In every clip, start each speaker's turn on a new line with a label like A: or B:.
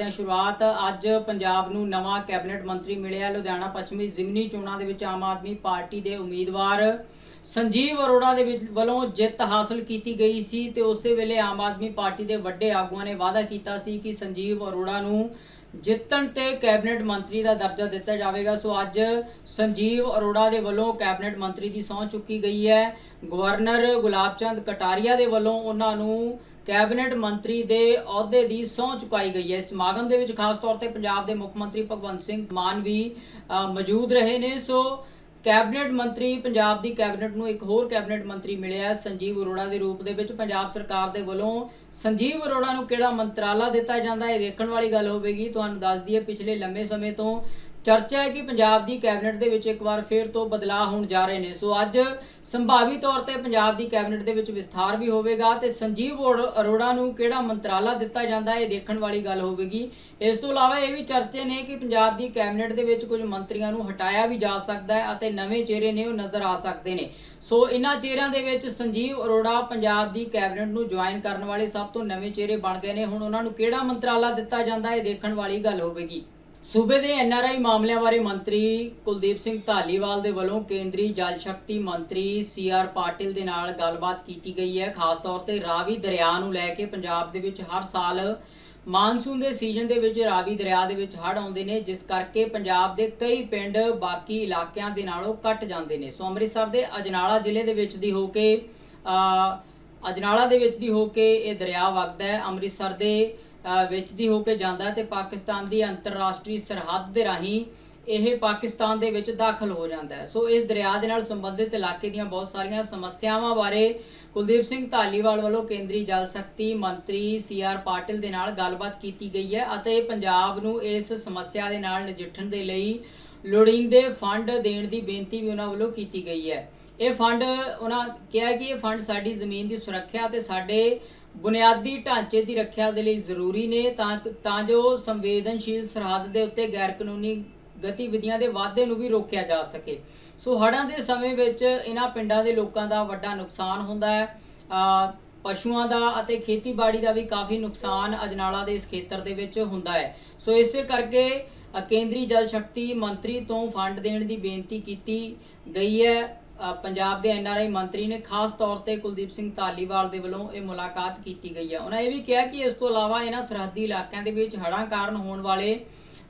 A: ਕਰਦੇ ਹਾਂ ਸ਼ੁਰੂਆਤ। ਅੱਜ ਪੰਜਾਬ ਨੂੰ ਨਵਾਂ ਕੈਬਨਿਟ ਮੰਤਰੀ ਮਿਲਿਆ। ਲੁਧਿਆਣਾ ਪੱਛਮੀ ਜ਼ਿਮਨੀ ਚੋਣਾਂ ਦੇ ਵਿੱਚ ਆਮ ਆਦਮੀ ਪਾਰਟੀ ਦੇ ਉਮੀਦਵਾਰ ਸੰਜੀਵ ਅਰੋੜਾ ਦੇ ਵੱਲੋਂ ਜਿੱਤ ਹਾਸਲ ਕੀਤੀ ਗਈ ਸੀ ਤੇ ਉਸੇ ਵੇਲੇ ਆਮ ਆਦਮੀ ਪਾਰਟੀ ਦੇ ਵੱਡੇ ਆਗੂਆਂ ਨੇ ਵਾਅਦਾ ਕੀਤਾ ਸੀ ਕਿ ਸੰਜੀਵ ਅਰੋੜਾ ਨੂੰ ਜਿੱਤਣ ਤੇ ਕੈਬਨਿਟ ਮੰਤਰੀ ਦਾ ਦਰਜਾ ਦਿੱਤਾ ਜਾਵੇਗਾ। ਸੋ ਅੱਜ ਸੰਜੀਵ ਅਰੋੜਾ ਦੇ ਵੱਲੋਂ ਕੈਬਨਿਟ ਮੰਤਰੀ ਦੀ ਸਹੁੰ ਚੁੱਕੀ ਗਈ ਹੈ। ਗਵਰਨਰ ਗੁਲਾਬ ਚੰਦ ਕਟਾਰੀਆ ਦੇ ਵੱਲੋਂ ਉਹਨਾਂ ਨੂੰ ਕੈਬਨਿਟ ਮੰਤਰੀ ਦੇ ਅਹੁਦੇ ਦੀ ਸਹੁੰ ਚੁਕਾਈ ਗਈ ਹੈ। ਇਸ ਸਮਾਗਮ ਦੇ ਵਿੱਚ ਖਾਸ ਤੌਰ ਤੇ ਪੰਜਾਬ ਦੇ ਮੁੱਖ ਮੰਤਰੀ ਭਗਵੰਤ ਸਿੰਘ ਮਾਨ ਵੀ ਮੌਜੂਦ ਰਹੇ ਨੇ। ਸੋ ਕੈਬਨਿਟ ਮੰਤਰੀ, ਪੰਜਾਬ ਦੀ ਕੈਬਨਿਟ ਨੂੰ ਇੱਕ ਹੋਰ ਕੈਬਨਿਟ ਮੰਤਰੀ ਮਿਲਿਆ ਸੰਜੀਵ ਅਰੋੜਾ ਦੇ ਰੂਪ ਦੇ ਵਿੱਚ। ਪੰਜਾਬ ਸਰਕਾਰ ਦੇ ਵੱਲੋਂ ਸੰਜੀਵ ਅਰੋੜਾ ਨੂੰ ਕਿਹੜਾ ਮੰਤਰਾਲਾ ਦਿੱਤਾ ਜਾਂਦਾ ਹੈ, ਇਹ ਦੇਖਣ ਵਾਲੀ ਗੱਲ ਹੋਵੇਗੀ। ਤੁਹਾਨੂੰ ਦੱਸ ਦਈਏ, ਪਿਛਲੇ ਲੰਮੇ ਸਮੇਂ ਤੋਂ ਚਰਚਾ ਹੈ ਕਿ ਪੰਜਾਬ ਦੀ ਕੈਬਨਿਟ ਦੇ ਵਿੱਚ ਇੱਕ ਵਾਰ ਫੇਰ ਤੋਂ ਬਦਲਾਅ ਹੋਣ ਜਾ ਰਹੇ ਨੇ। ਸੋ ਅੱਜ ਸੰਭਾਵੀ ਤੌਰ ਤੇ ਪੰਜਾਬ ਦੀ ਕੈਬਨਿਟ ਦੇ ਵਿੱਚ ਵਿਸਥਾਰ ਵੀ ਹੋਵੇਗਾ ਤੇ ਸੰਜੀਵ ਅਰੋ- ਅਰੋੜਾ ਨੂੰ ਕਿਹੜਾ ਮੰਤਰਾਲਾ ਦਿੱਤਾ ਜਾਂਦਾ ਹੈ ਇਹ ਦੇਖਣ ਵਾਲੀ ਗੱਲ ਹੋਵੇਗੀ। ਇਸ ਤੋਂ ਇਲਾਵਾ ਇਹ ਵੀ ਚਰਚੇ ਨੇ ਕਿ ਪੰਜਾਬ ਦੀ ਕੈਬਨਿਟ ਦੇ ਵਿੱਚ ਕੁਝ ਮੰਤਰੀਆਂ ਨੂੰ ਹਟਾਇਆ ਵੀ ਜਾ ਸਕਦਾ ਹੈ ਅਤੇ ਨਵੇਂ ਚਿਹਰੇ ਨੇ ਉਹ ਨਜ਼ਰ ਆ ਸਕਦੇ ਨੇ। ਸੋ ਇਹਨਾਂ ਚਿਹਰਿਆਂ ਦੇ ਵਿੱਚ ਸੰਜੀਵ ਅਰੋੜਾ ਪੰਜਾਬ ਦੀ ਕੈਬਨਿਟ ਨੂੰ ਜੁਆਇਨ ਕਰਨ ਵਾਲੇ ਸਭ ਤੋਂ ਨਵੇਂ ਚਿਹਰੇ ਬਣ ਗਏ ਨੇ। ਹੁਣ ਉਹਨਾਂ ਨੂੰ ਕਿਹੜਾ ਮੰਤਰਾਲਾ ਦਿੱਤਾ ਜਾਂਦਾ ਹੈ ਇਹ ਦੇਖਣ ਵਾਲੀ ਗੱਲ ਹੋਵੇਗੀ। ਸੂਬੇ ਦੇ ਐਨਆਰਆਈ ਮਾਮਲਿਆਂ ਬਾਰੇ ਮੰਤਰੀ ਕੁਲਦੀਪ ਸਿੰਘ ਧਾਲੀਵਾਲ ਦੇ ਵੱਲੋਂ ਕੇਂਦਰੀ ਜਲ ਸ਼ਕਤੀ ਮੰਤਰੀ ਸੀਆਰ ਪਾਟਿਲ ਦੇ ਨਾਲ ਗੱਲਬਾਤ ਕੀਤੀ ਗਈ ਹੈ। ਖਾਸ ਤੌਰ ਤੇ ਰਾਵੀ ਦਰਿਆ ਨੂੰ ਲੈ ਕੇ ਪੰਜਾਬ ਦੇ ਵਿੱਚ ਹਰ ਸਾਲ ਮਾਨਸੂਨ ਦੇ ਸੀਜ਼ਨ ਦੇ ਵਿੱਚ ਰਾਵੀ ਦਰਿਆ ਦੇ ਵਿੱਚ ਹੜ੍ਹ ਆਉਂਦੇ ਨੇ, ਜਿਸ ਕਰਕੇ ਪੰਜਾਬ ਦੇ ਕਈ ਪਿੰਡ ਬਾਕੀ ਇਲਾਕਿਆਂ ਦੇ ਨਾਲੋਂ ਕੱਟ ਜਾਂਦੇ ਨੇ। ਸੋ ਅੰਮ੍ਰਿਤਸਰ ਦੇ ਅਜਨਾਲਾ ਜ਼ਿਲ੍ਹੇ ਦੇ ਵਿੱਚ ਦੀ ਹੋ ਕੇ ਅਜਨਾਲਾ ਦੇ ਵਿੱਚ ਦੀ ਹੋ ਕੇ ਇਹ ਦਰਿਆ ਵਗਦਾ ਹੈ। ਅੰਮ੍ਰਿਤਸਰ ਦੇ ਵਿੱਚ ਦੀ ਹੋ ਕੇ ਜਾਂਦਾ ਹੈ ਤੇ ਪਾਕਿਸਤਾਨ ਦੀ ਅੰਤਰਰਾਸ਼ਟਰੀ ਸਰਹੱਦ ਦੇ ਰਾਹੀਂ ਇਹ ਪਾਕਿਸਤਾਨ ਦੇ ਵਿੱਚ ਦਾਖਲ ਹੋ ਜਾਂਦਾ ਹੈ। ਸੋ ਇਸ ਦਰਿਆ ਦੇ ਨਾਲ ਸੰਬੰਧਿਤ ਇਲਾਕੇ ਦੀਆਂ ਬਹੁਤ ਸਾਰੀਆਂ ਸਮੱਸਿਆਵਾਂ ਬਾਰੇ ਕੁਲਦੀਪ ਸਿੰਘ ਧਾਲੀਵਾਲ ਵੱਲੋਂ ਕੇਂਦਰੀ ਜਲ ਸ਼ਕਤੀ ਮੰਤਰੀ ਸੀ ਆਰ ਪਾਟਿਲ ਦੇ ਨਾਲ ਗੱਲਬਾਤ ਕੀਤੀ ਗਈ ਹੈ ਅਤੇ ਪੰਜਾਬ ਨੂੰ ਇਸ ਸਮੱਸਿਆ ਦੇ ਨਾਲ ਨਜਿੱਠਣ ਦੇ ਲਈ ਲੋੜੀਂਦੇ ਫੰਡ ਦੇਣ ਦੀ ਬੇਨਤੀ ਵੀ ਉਹਨਾਂ ਵੱਲੋਂ ਕੀਤੀ ਗਈ ਹੈ। ਇਹ ਫੰਡ ਉਹਨਾਂ ਕਿਹਾ ਕਿ ਇਹ ਫੰਡ ਸਾਡੀ ਜ਼ਮੀਨ ਦੀ ਸੁਰੱਖਿਆ ਤੇ ਸਾਡੇ ਬੁਨਿਆਦੀ ਢਾਂਚੇ ਦੀ ਰੱਖਿਆ ਦੇ ਲਈ ਜ਼ਰੂਰੀ ਨੇ ਤਾਂ ਤਾਂ ਜੋ ਸੰਵੇਦਨਸ਼ੀਲ ਸਰਹੱਦ ਦੇ ਉੱਤੇ ਗੈਰ ਕਾਨੂੰਨੀ ਗਤੀਵਿਧੀਆਂ ਦੇ ਵਾਧੇ ਨੂੰ ਵੀ ਰੋਕਿਆ ਜਾ ਸਕੇ। ਸੋ ਹੜ੍ਹਾਂ ਦੇ ਸਮੇਂ ਵਿੱਚ ਇਹਨਾਂ ਪਿੰਡਾਂ ਦੇ ਲੋਕਾਂ ਦਾ ਵੱਡਾ ਨੁਕਸਾਨ ਹੁੰਦਾ ਹੈ। ਪਸ਼ੂਆਂ ਦਾ ਅਤੇ ਖੇਤੀਬਾੜੀ ਦਾ ਵੀ ਕਾਫੀ ਨੁਕਸਾਨ ਅਜਨਾਲਾ ਦੇ ਇਸ ਖੇਤਰ ਦੇ ਵਿੱਚ ਹੁੰਦਾ ਹੈ। ਸੋ ਇਸੇ ਕਰਕੇ ਕੇਂਦਰੀ ਜਲ ਸ਼ਕਤੀ ਮੰਤਰੀ ਤੋਂ ਫੰਡ ਦੇਣ ਦੀ ਬੇਨਤੀ ਕੀਤੀ ਗਈ ਹੈ। ਪੰਜਾਬ ਦੇ ਐਨਆਰਆਈ ਮੰਤਰੀ ਨੇ ਖਾਸ ਤੌਰ ਤੇ ਕੁਲਦੀਪ ਸਿੰਘ ਧਾਲੀਵਾਲ ਦੇ ਵੱਲੋਂ ਇਹ ਮੁਲਾਕਾਤ ਕੀਤੀ ਗਈ ਹੈ ਉਹਨਾਂ ਇਹ ਵੀ ਕਿਹਾ ਕਿ ਇਸ ਤੋਂ ਇਲਾਵਾ ਇਹਨਾਂ ਸਰਹੱਦੀ ਇਲਾਕਿਆਂ ਦੇ ਵਿੱਚ ਹੜ੍ਹਾਂ ਕਾਰਨ ਹੋਣ ਵਾਲੇ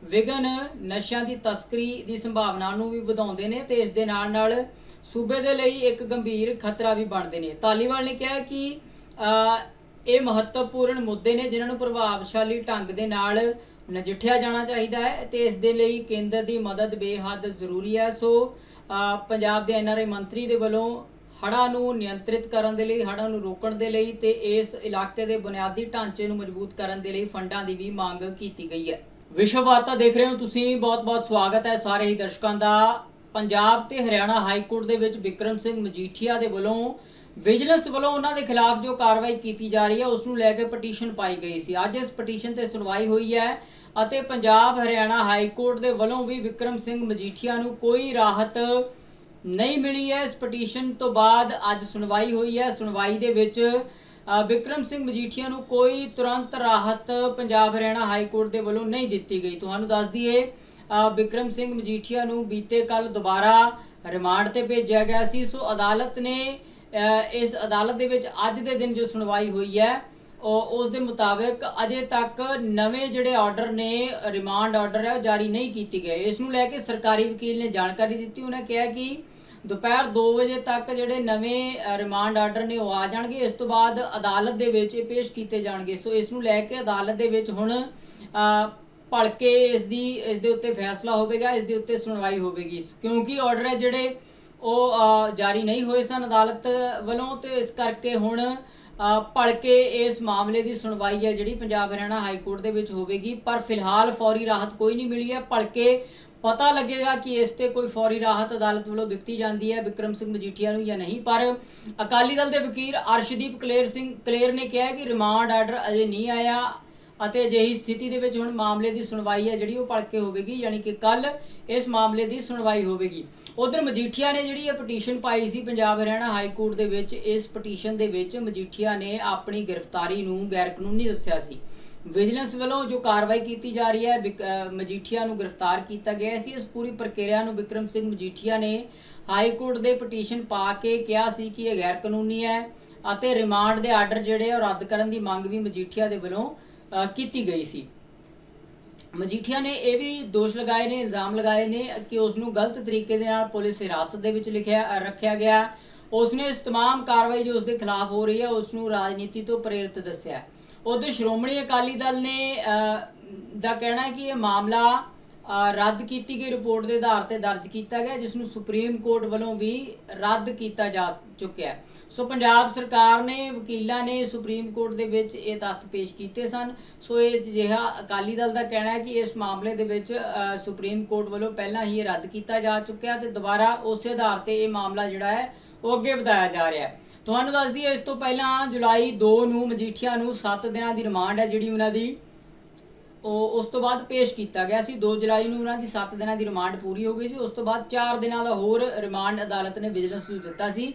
A: ਵਿਗਨ ਨਸ਼ਿਆਂ ਦੀ ਤਸਕਰੀ ਦੀ ਸੰਭਾਵਨਾ ਨੂੰ ਵੀ ਵਧਾਉਂਦੇ ਨੇ ਤੇ ਇਸ ਦੇ ਨਾਲ ਨਾਲ ਸੂਬੇ ਦੇ ਲਈ ਇੱਕ ਗੰਭੀਰ ਖਤਰਾ ਵੀ ਬਣਦੇ ਨੇ। ਧਾਲੀਵਾਲ ਨੇ ਕਿਹਾ ਕਿ ਇਹ ਮਹੱਤਵਪੂਰਨ ਮੁੱਦੇ ਨੇ ਜਿਨ੍ਹਾਂ ਨੂੰ ਪ੍ਰਭਾਵਸ਼ਾਲੀ ਢੰਗ ਦੇ ਨਾਲ ਨਜਿੱਠਿਆ ਜਾਣਾ ਚਾਹੀਦਾ ਹੈ ਤੇ ਇਸ ਦੇ ਲਈ ਕੇਂਦਰ ਦੀ ਮਦਦ ਬੇਹੱਦ ਜ਼ਰੂਰੀ ਹੈ। ਸੋ ਪੰਜਾਬ ਦੇ ਐਨਆਰਆਈ ਮੰਤਰੀ ਦੇ ਵੱਲੋਂ ਹੜ੍ਹਾਂ ਨੂੰ ਨਿਯੰਤਰਿਤ ਕਰਨ ਦੇ ਲਈ, ਹੜ੍ਹਾਂ ਨੂੰ ਰੋਕਣ ਦੇ ਲਈ ਤੇ ਇਸ ਇਲਾਕੇ ਦੇ ਬੁਨਿਆਦੀ ਢਾਂਚੇ ਨੂੰ ਮਜ਼ਬੂਤ ਕਰਨ ਦੇ ਲਈ ਫੰਡਾਂ ਦੀ ਵੀ ਮੰਗ ਕੀਤੀ ਗਈ ਹੈ। ਵਿਸ਼ਵ ਵਾਰਤਾ ਦੇਖ ਰਹੇ ਹੋ ਤੁਸੀਂ, ਬਹੁਤ-ਬਹੁਤ ਸਵਾਗਤ ਹੈ ਸਾਰੇ ਹੀ ਦਰਸ਼ਕਾਂ ਦਾ। ਪੰਜਾਬ ਤੇ ਹਰਿਆਣਾ ਹਾਈ ਕੋਰਟ ਦੇ ਵਿੱਚ ਵਿਕਰਮ ਸਿੰਘ ਮਜੀਠੀਆ ਦੇ ਵੱਲੋਂ ਵਿਜੀਲੈਂਸ ਵੱਲੋਂ ਉਹਨਾਂ ਦੇ ਖਿਲਾਫ ਜੋ ਕਾਰਵਾਈ ਕੀਤੀ ਜਾ ਰਹੀ ਹੈ, ਉਸ ਨੂੰ ਲੈ ਕੇ ਪਟੀਸ਼ਨ ਪਾਈ ਗਈ ਸੀ। ਅੱਜ ਇਸ ਪਟੀਸ਼ਨ ਤੇ ਸੁਣਵਾਈ ਹੋਈ ਹੈ। ਅਤੇ ਪੰਜਾਬ ਹਰਿਆਣਾ ਹਾਈ ਕੋਰਟ ਦੇ ਵੱਲੋਂ ਵੀ ਵਿਕਰਮ ਸਿੰਘ ਮਜੀਠੀਆ ਨੂੰ ਕੋਈ ਰਾਹਤ ਨਹੀਂ ਮਿਲੀ ਹੈ। ਇਸ ਪਟੀਸ਼ਨ ਤੋਂ ਬਾਅਦ ਅੱਜ ਸੁਣਵਾਈ ਹੋਈ ਹੈ। ਸੁਣਵਾਈ ਦੇ ਵਿੱਚ ਅ, ਵਿਕਰਮ ਸਿੰਘ ਮਜੀਠੀਆ ਨੂੰ ਕੋਈ ਤੁਰੰਤ ਰਾਹਤ ਪੰਜਾਬ ਹਰਿਆਣਾ ਹਾਈ ਕੋਰਟ ਦੇ ਵੱਲੋਂ ਨਹੀਂ ਦਿੱਤੀ ਗਈ। ਤੁਹਾਨੂੰ ਦੱਸ ਦਈਏ ਵਿਕਰਮ ਸਿੰਘ ਮਜੀਠੀਆ ਨੂੰ ਬੀਤੇ ਕੱਲ ਦੁਬਾਰਾ ਰਿਮਾਂਡ ਤੇ ਭੇਜਿਆ ਗਿਆ ਸੀ। ਸੋ ਅਦਾਲਤ ਨੇ ਇਸ ਅਦਾਲਤ ਦੇ ਵਿੱਚ ਅੱਜ ਦੇ ਦਿਨ ਜੋ ਸੁਣਵਾਈ ਹੋਈ ਹੈ ਉਸ ਦੇ ਮੁਤਾਬਕ ਅਜੇ ਤੱਕ ਨਵੇਂ ਜਿਹੜੇ ਆਰਡਰ ਨੇ ਰਿਮਾਂਡ ਆਰਡਰ ਹੈ ਉਹ ਜਾਰੀ ਨਹੀਂ ਕੀਤੇ ਗਏ ਇਸ ਨੂੰ ਲੈ ਕੇ ਸਰਕਾਰੀ ਵਕੀਲ ਨੇ ਜਾਣਕਾਰੀ ਦਿੱਤੀ। ਉਹਨੇ ਕਿਹਾ ਕਿ ਦੁਪਹਿਰ 2 ਵਜੇ ਤੱਕ ਜਿਹੜੇ ਨਵੇਂ ਰਿਮਾਂਡ ਆਰਡਰ ਨੇ ਉਹ ਆ ਜਾਣਗੇ। ਇਸ ਤੋਂ ਬਾਅਦ ਅਦਾਲਤ ਦੇ ਵਿੱਚ ਇਹ ਪੇਸ਼ ਕੀਤੇ ਜਾਣਗੇ। ਸੋ ਇਸ ਨੂੰ ਲੈ ਕੇ ਅਦਾਲਤ ਦੇ ਵਿੱਚ ਹੁਣ ਅ, ਭਲਕੇ ਇਸ ਦੀ ਇਸ ਦੇ ਉੱਤੇ ਫੈਸਲਾ ਹੋਵੇਗਾ ਇਸ ਦੇ ਉੱਤੇ ਸੁਣਵਾਈ ਹੋਵੇਗੀ। ਕਿਉਂਕਿ ਆਰਡਰ ਹੈ ਜਿਹੜੇ ਉਹ ਜਾਰੀ ਨਹੀਂ ਹੋਏ ਸਨ ਅਦਾਲਤ ਵੱਲੋਂ ਤੇ ਇਸ ਕਰਕੇ ਹੁਣ ਅ, ਭਲਕੇ ਇਸ ਮਾਮਲੇ ਦੀ ਸੁਣਵਾਈ ਹੈ ਜਿਹੜੀ ਪੰਜਾਬ ਹਰਿਆਣਾ ਹਾਈ ਕੋਰਟ ਦੇ ਵਿੱਚ ਹੋਵੇਗੀ। ਪਰ ਫਿਲਹਾਲ ਫੌਰੀ ਰਾਹਤ ਕੋਈ ਨਹੀਂ ਮਿਲੀ ਹੈ। ਭਲਕੇ ਪਤਾ ਲੱਗੇਗਾ ਕਿ ਇਸ ਤੇ ਕੋਈ ਫੌਰੀ ਰਾਹਤ ਅਦਾਲਤ ਵੱਲੋਂ ਦਿੱਤੀ ਜਾਂਦੀ ਹੈ ਵਿਕਰਮ ਸਿੰਘ ਮਜੀਠੀਆ ਨੂੰ ਜਾਂ ਨਹੀਂ। ਪਰ ਅਕਾਲੀ ਦਲ ਦੇ ਵਕੀਲ ਅਰਸ਼ਦੀਪ ਕਲੇਰ ਸਿੰਘ ਕਲੇਰ ਨੇ ਕਿਹਾ ਕਿ ਰਿਮਾਂਡ ਆਰਡਰ ਅਜੇ ਨਹੀਂ ਆਇਆ। ਅਤੇ ਅਜਿਹੀ ਸਥਿਤੀ ਦੇ ਵਿੱਚ ਹੁਣ ਮਾਮਲੇ ਦੀ ਸੁਣਵਾਈ ਹੈ ਜਿਹੜੀ ਉਹ ਭਲਕੇ ਹੋਵੇਗੀ, ਯਾਨੀ ਕਿ ਕੱਲ ਇਸ ਮਾਮਲੇ ਦੀ ਸੁਣਵਾਈ ਹੋਵੇਗੀ। ਉਧਰ ਮਜੀਠੀਆ ਨੇ ਜਿਹੜੀ ਇਹ ਪਟੀਸ਼ਨ ਪਾਈ ਸੀ ਪੰਜਾਬ ਹਰਿਆਣਾ ਹਾਈ ਕੋਰਟ ਦੇ ਵਿੱਚ, ਇਸ ਪਟੀਸ਼ਨ ਦੇ ਵਿੱਚ ਮਜੀਠੀਆ ਨੇ ਆਪਣੀ ਗ੍ਰਿਫਤਾਰੀ ਨੂੰ ਗੈਰ ਕਾਨੂੰਨੀ ਦੱਸਿਆ ਸੀ। ਵਿਜੀਲੈਂਸ ਵੱਲੋਂ ਜੋ ਕਾਰਵਾਈ ਕੀਤੀ ਜਾ ਰਹੀ ਹੈ, ਵਿਕ- ਮਜੀਠੀਆ ਨੂੰ ਗ੍ਰਿਫਤਾਰ ਕੀਤਾ ਗਿਆ ਸੀ। ਇਸ ਪੂਰੀ ਪ੍ਰਕਿਰਿਆ ਨੂੰ ਵਿਕਰਮ ਸਿੰਘ ਮਜੀਠੀਆ ਨੇ ਹਾਈ ਕੋਰਟ ਦੇ ਪਟੀਸ਼ਨ ਪਾ ਕੇ ਕਿਹਾ ਸੀ ਕਿ ਇਹ ਗੈਰ ਕਾਨੂੰਨੀ ਹੈ ਅਤੇ ਰਿਮਾਂਡ ਦੇ ਆਰਡਰ ਜਿਹੜੇ ਉਹ ਰੱਦ ਕਰਨ ਦੀ ਮੰਗ ਵੀ ਮਜੀਠੀਆ ਦੇ ਵੱਲੋਂ ਕੀਤੀ ਗਈ ਸੀ ਮਜੀਠੀਆ ਨੇ ਇਹ ਵੀ ਦੋਸ਼ ਲਗਾਏ ਨੇ ਇਲਜ਼ਾਮ ਲਗਾਏ ਨੇ ਕਿ ਉਸ ਨੂੰ ਗਲਤ ਤਰੀਕੇ ਦੇ ਨਾਲ ਪੁਲਿਸ ਹਿਰਾਸਤ ਦੇ ਵਿੱਚ ਲਿਖਿਆ ਅ, ਰੱਖਿਆ ਗਿਆ ਉਸ ਨੇ ਇਸ तमाम ਕਾਰਵਾਈ ਜੋ ਉਸ ਦੇ ਖਿਲਾਫ ਹੋ ਰਹੀ ਹੈ ਉਸ ਨੂੰ ਰਾਜਨੀਤੀ ਤੋਂ ਪ੍ਰੇਰਿਤ ਦੱਸਿਆ ਉਹਦੇ ਸ਼੍ਰੋਮਣੀ ਅਕਾਲੀ ਦਲ ਨੇ ਅ, ਦਾ ਕਹਿਣਾ ਹੈ ਕਿ ਇਹ ਮਾਮਲਾ ਅ, ਰੱਦ ਕੀਤੀ ਗਈ ਰਿਪੋਰਟ ਦੇ ਆਧਾਰ ਤੇ ਦਰਜ ਕੀਤਾ ਗਿਆ ਜਿਸ ਨੂੰ ਸੁਪਰੀਮ ਕੋਰਟ ਵੱਲੋਂ ਵੀ ਰੱਦ ਕੀਤਾ ਜਾ ਚੁੱਕਿਆ ਹੈ। ਸੋ ਪੰਜਾਬ ਸਰਕਾਰ ਨੇ, ਵਕੀਲਾਂ ਨੇ ਸੁਪਰੀਮ ਕੋਰਟ ਦੇ ਵਿੱਚ ਇਹ ਤੱਥ ਪੇਸ਼ ਕੀਤੇ ਸਨ। ਸੋ ਇਹ ਜਿਹੜਾ ਅਕਾਲੀ ਦਲ ਦਾ ਕਹਿਣਾ ਹੈ ਕਿ ਇਸ ਮਾਮਲੇ ਦੇ ਵਿੱਚ ਸੁਪਰੀਮ ਕੋਰਟ ਵੱਲੋਂ ਪਹਿਲਾਂ ਹੀ ਇਹ ਰੱਦ ਕੀਤਾ ਜਾ ਚੁੱਕਿਆ ਤੇ ਦੁਬਾਰਾ ਉਸੇ ਆਧਾਰ ਤੇ ਇਹ ਮਾਮਲਾ ਜਿਹੜਾ ਹੈ, ਉਹ ਅੱਗੇ ਵਧਾਇਆ ਜਾ ਰਿਹਾ ਹੈ। ਤੁਹਾਨੂੰ ਦੱਸ ਦਈਏ, ਇਸ ਤੋਂ ਪਹਿਲਾਂ ਜੁਲਾਈ 2 ਨੂੰ ਮਜੀਠੀਆ ਨੂੰ 7 ਦਿਨਾਂ ਦੀ ਰਿਮਾਂਡ ਹੈ ਜਿਹੜੀ ਉਹਨਾਂ ਦੀ, ਉਹ, ਉਸ ਤੋਂ ਬਾਅਦ ਪੇਸ਼ ਕੀਤਾ ਗਿਆ ਸੀ। 2 ਜੁਲਾਈ ਨੂੰ ਉਹਨਾਂ ਦੀ 7 ਦਿਨਾਂ ਦੀ ਰਿਮਾਂਡ ਪੂਰੀ ਹੋ ਗਈ ਸੀ। ਉਸ ਤੋਂ ਬਾਅਦ 4 ਦਿਨਾਂ ਦਾ ਹੋਰ ਰਿਮਾਂਡ ਅਦਾਲਤ ਨੇ ਵਿਜੀਲੈਂਸ ਨੂੰ ਦਿੱਤਾ ਸੀ।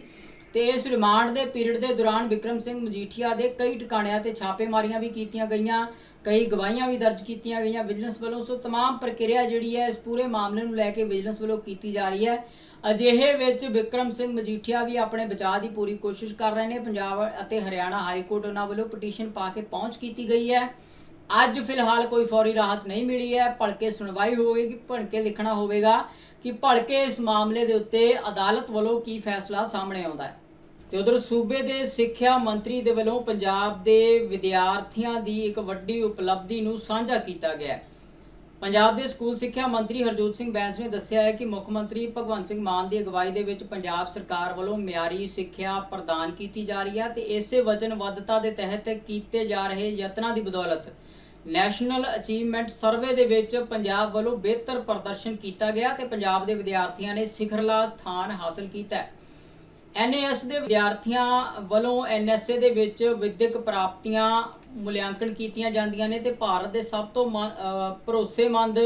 A: ਤੇ ਇਸ ਰਿਮਾਂਡ ਦੇ ਪੀਰੀਅਡ ਦੇ ਦੌਰਾਨ ਵਿਕਰਮ ਸਿੰਘ ਮਜੀਠੀਆ ਦੇ ਕਈ ਟਿਕਾਣਿਆਂ ਤੇ ਛਾਪੇਮਾਰੀਆਂ ਵੀ ਕੀਤੀਆਂ ਗਈਆਂ ਕਈ ਗਵਾਹੀਆਂ ਵੀ ਦਰਜ ਕੀਤੀਆਂ ਗਈਆਂ ਵਿਜੀਲੈਂਸ ਵੱਲੋਂ ਸੋ तमाम ਪ੍ਰਕਿਰਿਆ ਜਿਹੜੀ ਹੈ ਇਸ ਪੂਰੇ ਮਾਮਲੇ ਨੂੰ ਲੈ ਕੇ ਵਿਜੀਲੈਂਸ ਵੱਲੋਂ ਕੀਤੀ ਜਾ ਰਹੀ ਹੈ ਅਜਿਹੇ ਵਿੱਚ ਵਿਕਰਮ ਸਿੰਘ ਮਜੀਠੀਆ ਵੀ ਆਪਣੇ ਬਚਾਅ ਦੀ ਪੂਰੀ ਕੋਸ਼ਿਸ਼ ਕਰ ਰਹੇ ਨੇ ਪੰਜਾਬ ਅਤੇ ਹਰਿਆਣਾ ਹਾਈ ਕੋਰਟ ਉਹਨਾਂ ਵੱਲੋਂ ਪਟੀਸ਼ਨ ਪਾ ਕੇ ਪਹੁੰਚ ਕੀਤੀ ਗਈ ਹੈ ਅੱਜ ਫਿਲਹਾਲ ਕੋਈ ਫੌਰੀ ਰਾਹਤ ਨਹੀਂ ਮਿਲੀ ਹੈ ਭਲਕੇ ਸੁਣਵਾਈ ਹੋਵੇਗੀ ਭਲਕੇ ਲਿਖਣਾ ਹੋਵੇਗਾ ਕਿ ਭਲਕੇ ਇਸ ਮਾਮਲੇ ਦੇ ਉੱਤੇ ਅਦਾਲਤ ਵੱਲੋਂ ਕੀ ਫੈਸਲਾ ਸਾਹਮਣੇ ਆਉਂਦਾ ਹੈ ਤੇ ਉਧਰ ਸੂਬੇ ਦੇ ਸਿੱਖਿਆ ਮੰਤਰੀ ਦੇ ਵੱਲੋਂ ਪੰਜਾਬ ਦੇ ਵਿਦਿਆਰਥੀਆਂ ਦੀ ਇੱਕ ਵੱਡੀ ਉਪਲਬਧੀ ਨੂੰ ਸਾਂਝਾ ਕੀਤਾ ਗਿਆ ਪੰਜਾਬ ਦੇ ਸਕੂਲ ਸਿੱਖਿਆ ਮੰਤਰੀ ਹਰਜੋਤ ਸਿੰਘ ਬੈਂਸ ਨੇ ਦੱਸਿਆ ਹੈ ਕਿ ਮੁੱਖ ਮੰਤਰੀ ਭਗਵੰਤ ਸਿੰਘ ਮਾਨ ਦੀ ਅਗਵਾਈ ਦੇ ਵਿੱਚ ਪੰਜਾਬ ਸਰਕਾਰ ਵੱਲੋਂ ਮਿਆਰੀ ਸਿੱਖਿਆ ਪ੍ਰਦਾਨ ਕੀਤੀ ਜਾ ਰਹੀ ਹੈ ਤੇ ਇਸੇ ਵਚਨਬੱਧਤਾ ਦੇ ਤਹਿਤ ਕੀਤੇ ਜਾ ਰਹੇ ਯਤਨਾਂ ਦੀ ਬਦੌਲਤ ਨੈਸ਼ਨਲ ਅਚੀਵਮੈਂਟ ਸਰਵੇ ਦੇ ਵਿੱਚ ਪੰਜਾਬ ਵੱਲੋਂ ਬਿਹਤਰ ਪ੍ਰਦਰਸ਼ਨ ਕੀਤਾ ਗਿਆ ਤੇ ਪੰਜਾਬ ਦੇ ਵਿਦਿਆਰਥੀਆਂ ਨੇ ਸਿਖਰਲਾ ਸਥਾਨ ਹਾਸਲ ਕੀਤਾ ਹੈ। ਐਨਏਐਸ ਦੇ ਵਿਦਿਆਰਥੀਆਂ ਵੱਲੋਂ ਐਨਐਸਏ ਦੇ ਵਿੱਚ ਵਿਦਿਅਕ ਪ੍ਰਾਪਤੀਆਂ ਮੁਲਿਆਂਕਣ ਕੀਤੀਆਂ ਜਾਂਦੀਆਂ ਨੇ ਤੇ ਭਾਰਤ ਦੇ ਸਭ ਤੋਂ ਮ- ਭਰੋਸੇਮੰਦ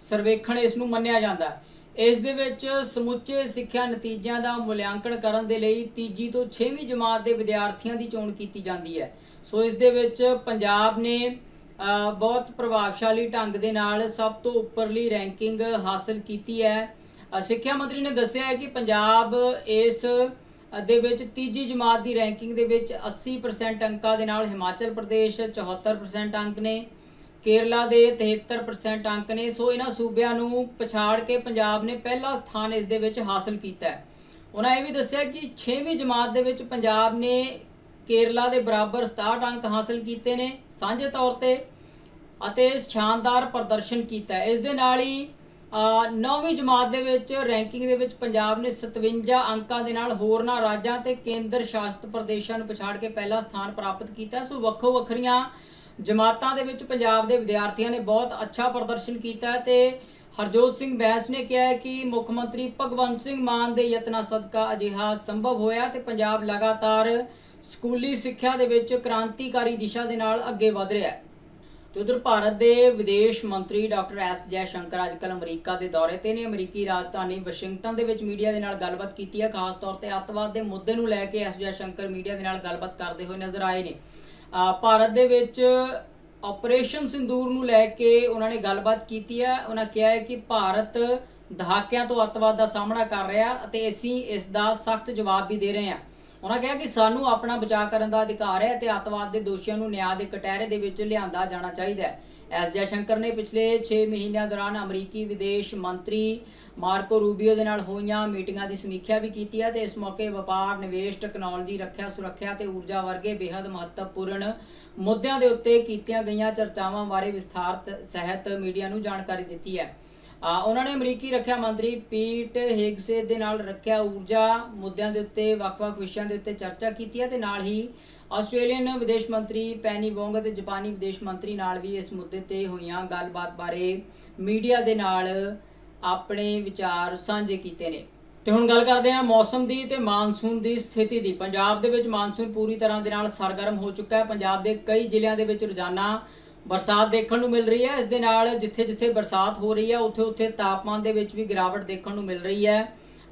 A: ਸਰਵੇਖਣ ਇਸ ਨੂੰ ਮੰਨਿਆ ਜਾਂਦਾ ਇਸ ਦੇ ਵਿੱਚ ਸਮੁੱਚੇ ਸਿੱਖਿਆ ਨਤੀਜਿਆਂ ਦਾ ਮੁਲਿਆਂਕਣ ਕਰਨ ਦੇ ਲਈ ਤੀਜੀ ਤੋਂ 6ਵੀਂ ਜਮਾਤ ਦੇ ਵਿਦਿਆਰਥੀਆਂ ਦੀ ਚੋਣ ਕੀਤੀ ਜਾਂਦੀ ਹੈ। ਸੋ ਇਸ ਦੇ ਵਿੱਚ ਪੰਜਾਬ ਨੇ ਬਹੁਤ ਪ੍ਰਭਾਵਸ਼ਾਲੀ ਢੰਗ ਦੇ ਨਾਲ ਸਭ ਤੋਂ ਉੱਪਰਲੀ ਰੈਂਕਿੰਗ ਹਾਸਲ ਕੀਤੀ ਹੈ। ਸਿੱਖਿਆ ਮੰਤਰੀ ਨੇ ਦੱਸਿਆ ਹੈ ਕਿ ਪੰਜਾਬ ਇਸ ਦੇ ਵਿੱਚ ਤੀਜੀ ਜਮਾਤ ਦੀ ਰੈਂਕਿੰਗ ਦੇ ਵਿੱਚ 80% ਅੰਕਾਂ ਦੇ ਨਾਲ ਹਿਮਾਚਲ ਪ੍ਰਦੇਸ਼ 74% ਅੰਕ ਨੇ, ਕੇਰਲਾ ਦੇ 73% ਅੰਕ ਨੇ। ਸੋ ਇਹਨਾਂ ਸੂਬਿਆਂ ਨੂੰ ਪਛਾੜ ਕੇ ਪੰਜਾਬ ਨੇ ਪਹਿਲਾ ਸਥਾਨ ਇਸ ਦੇ ਵਿੱਚ ਹਾਸਲ ਕੀਤਾ ਹੈ। ਉਹਨਾਂ ਇਹ ਵੀ ਦੱਸਿਆ ਕਿ 6ਵੀਂ ਜਮਾਤ ਦੇ ਵਿੱਚ ਪੰਜਾਬ ਨੇ ਕੇਰਲਾ ਦੇ ਬਰਾਬਰ 67 ਅੰਕ ਹਾਸਲ ਕੀਤੇ ਨੇ ਸਾਂਝੇ ਤੌਰ ਤੇ ਅਤੇ ਸ਼ਾਨਦਾਰ ਪ੍ਰਦਰਸ਼ਨ ਕੀਤਾ ਇਸ ਦੇ ਨਾਲ ਹੀ ਨੌਵੀਂ ਜਮਾਤ ਦੇ ਵਿੱਚ ਰੈਂਕਿੰਗ ਦੇ ਵਿੱਚ ਪੰਜਾਬ ਨੇ 57 ਅੰਕਾਂ ਦੇ ਨਾਲ ਹੋਰਨਾਂ ਰਾਜਾਂ ਤੇ ਕੇਂਦਰ ਸ਼ਾਸਿਤ ਪ੍ਰਦੇਸ਼ਾਂ ਨੂੰ ਪਛਾੜ ਕੇ ਪਹਿਲਾ ਸਥਾਨ ਪ੍ਰਾਪਤ ਕੀਤਾ ਸੋ ਵੱਖੋ ਵੱਖਰੀਆਂ ਜਮਾਤਾਂ ਦੇ ਵਿੱਚ ਪੰਜਾਬ ਦੇ ਵਿਦਿਆਰਥੀਆਂ ਨੇ ਬਹੁਤ ਅੱਛਾ ਪ੍ਰਦਰਸ਼ਨ ਕੀਤਾ ਹੈ ਤੇ ਹਰਜੋਤ ਸਿੰਘ ਬੈਂਸ ਨੇ ਕਿਹਾ ਹੈ ਕਿ ਮੁੱਖ ਮੰਤਰੀ ਭਗਵੰਤ ਸਿੰਘ ਮਾਨ ਦੇ ਯਤਨਾਂ ਸਦਕਾ ਅਜਿਹਾ ਸੰਭਵ ਹੋਇਆ ਤੇ ਪੰਜਾਬ ਲਗਾਤਾਰ ਸਕੂਲੀ ਸਿੱਖਿਆ ਦੇ ਵਿੱਚ ਕ੍ਰਾਂਤੀਕਾਰੀ ਦਿਸ਼ਾ ਦੇ ਨਾਲ ਅੱਗੇ ਵਧ ਰਿਹਾ ਹੈ। ਤੇ ਉਧਰ ਭਾਰਤ ਦੇ ਵਿਦੇਸ਼ ਮੰਤਰੀ ਡਾਕਟਰ ਐਸ ਜੈ ਸ਼ੰਕਰ ਅੱਜਕੱਲ ਅਮਰੀਕਾ ਦੇ ਦੌਰੇ ਤੇ ਨੇ। ਅਮਰੀਕੀ ਰਾਜਧਾਨੀ ਵਾਸ਼ਿੰਗਟਨ ਦੇ ਵਿੱਚ ਮੀਡੀਆ ਦੇ ਨਾਲ ਗੱਲਬਾਤ ਕੀਤੀ ਹੈ। ਖਾਸ ਤੌਰ ਤੇ ਅੱਤਵਾਦ ਦੇ ਮੁੱਦੇ ਨੂੰ ਲੈ K S Jai Shankar media ਦੇ ਨਾਲ ਗੱਲਬਾਤ ਕਰਦੇ ਹੋਏ ਨਜ਼ਰ ਆਏ ਨੇ। ਭਾਰਤ ਦੇ ਵਿੱਚ ਆਪਰੇਸ਼ਨ ਸਿੰਦੂਰ ਨੂੰ ਲੈ ਕੇ ਉਹਨਾਂ ਨੇ ਗੱਲਬਾਤ ਕੀਤੀ ਹੈ। ਉਹਨਾਂ ਕਿਹਾ ਹੈ ਕਿ ਭਾਰਤ ਦਹਾਕਿਆਂ ਤੋਂ ਅੱਤਵਾਦ ਦਾ ਸਾਹਮਣਾ ਕਰ ਰਿਹਾ ਅਤੇ ਅਸੀਂ ਇਸ ਦਾ ਸਖਤ ਜਵਾਬ ਵੀ ਦੇ ਰਹੇ ਹਾਂ। ਉਹਨਾਂ ਕਿਹਾ ਕਿ ਸਾਨੂੰ ਆਪਣਾ ਬਚਾਅ ਕਰਨ ਦਾ ਅਧਿਕਾਰ ਹੈ ਤੇ ਅੱਤਵਾਦ ਦੇ ਦੋਸ਼ੀਆਂ ਨੂੰ ਨਿਆਂ ਦੇ ਕਟਹਿਰੇ ਦੇ ਵਿੱਚ ਲਿਆਂਦਾ ਜਾਣਾ ਚਾਹੀਦਾ ਹੈ। ਐਸ ਜੈਸ਼ੰਕਰ ਨੇ ਪਿਛਲੇ 6 ਮਹੀਨਿਆਂ ਦੌਰਾਨ ਅਮਰੀਕੀ ਵਿਦੇਸ਼ ਮੰਤਰੀ ਮਾਰਕੋ ਰੂਬੀਓ ਦੇ ਨਾਲ ਹੋਈਆਂ ਮੀਟਿੰਗਾਂ ਦੀ ਸਮੀਖਿਆ ਵੀ ਕੀਤੀ ਹੈ ਤੇ ਇਸ ਮੌਕੇ ਵਪਾਰ, ਨਿਵੇਸ਼, ਟੈਕਨੋਲੋਜੀ, ਰੱਖਿਆ ਸੁਰੱਖਿਆ ਤੇ ਊਰਜਾ ਵਰਗੇ ਬੇहद ਮਹੱਤਵਪੂਰਨ ਮੁੱਦਿਆਂ ਦੇ ਉੱਤੇ ਕੀਤੀਆਂ ਗਈਆਂ ਚਰਚਾਵਾਂ ਬਾਰੇ ਵਿਸਥਾਰਤ ਸਹਿਤ ਮੀਡੀਆ ਨੂੰ ਜਾਣਕਾਰੀ ਦਿੱਤੀ ਹੈ। ਉਹਨਾਂ ਨੇ ਅਮਰੀਕੀ ਰੱਖਿਆ ਮੰਤਰੀ ਪੀਟ ਹਿਗਸੇ ਦੇ ਨਾਲ ਰੱਖਿਆ ਊਰਜਾ ਮੁੱਦਿਆਂ ਦੇ ਉੱਤੇ, ਵੱਖ-ਵੱਖ ਵਿਸ਼ਿਆਂ ਦੇ ਉੱਤੇ ਚਰਚਾ ਕੀਤੀ ਹੈ ਤੇ ਨਾਲ ਹੀ ਆਸਟ੍ਰੇਲੀਅਨ ਵਿਦੇਸ਼ ਮੰਤਰੀ ਪੈਨੀ ਵੋਂਗ ਅਤੇ ਜਾਪਾਨੀ ਵਿਦੇਸ਼ ਮੰਤਰੀ ਨਾਲ ਵੀ ਇਸ ਮੁੱਦੇ ਤੇ ਹੋਈਆਂ ਗੱਲਬਾਤ ਬਾਰੇ ਮੀਡੀਆ ਦੇ ਨਾਲ ਆਪਣੇ ਵਿਚਾਰ ਸਾਂਝੇ ਕੀਤੇ ਨੇ। ਤੇ ਹੁਣ ਗੱਲ ਕਰਦੇ ਹਾਂ ਮੌਸਮ ਦੀ ਤੇ ਮਾਨਸੂਨ ਦੀ ਸਥਿਤੀ ਦੀ। ਪੰਜਾਬ ਦੇ ਵਿੱਚ ਮਾਨਸੂਨ ਪੂਰੀ ਤਰ੍ਹਾਂ ਦੇ ਨਾਲ ਸਰਗਰਮ ਹੋ ਚੁੱਕਾ ਹੈ। ਪੰਜਾਬ ਦੇ ਕਈ ਜ਼ਿਲ੍ਹਿਆਂ ਦੇ ਵਿੱਚ ਰੋਜ਼ਾਨਾ ਬਰਸਾਤ ਦੇਖਣ ਨੂੰ ਮਿਲ ਰਹੀ ਹੈ। ਇਸ ਦੇ ਨਾਲ ਜਿੱਥੇ-ਜਿੱਥੇ ਬਰਸਾਤ ਹੋ ਰਹੀ ਹੈ ਉੱਥੇ-ਉੱਥੇ ਤਾਪਮਾਨ ਦੇ ਵਿੱਚ ਵੀ ਗਿਰਾਵਟ ਦੇਖਣ ਨੂੰ ਮਿਲ ਰਹੀ ਹੈ।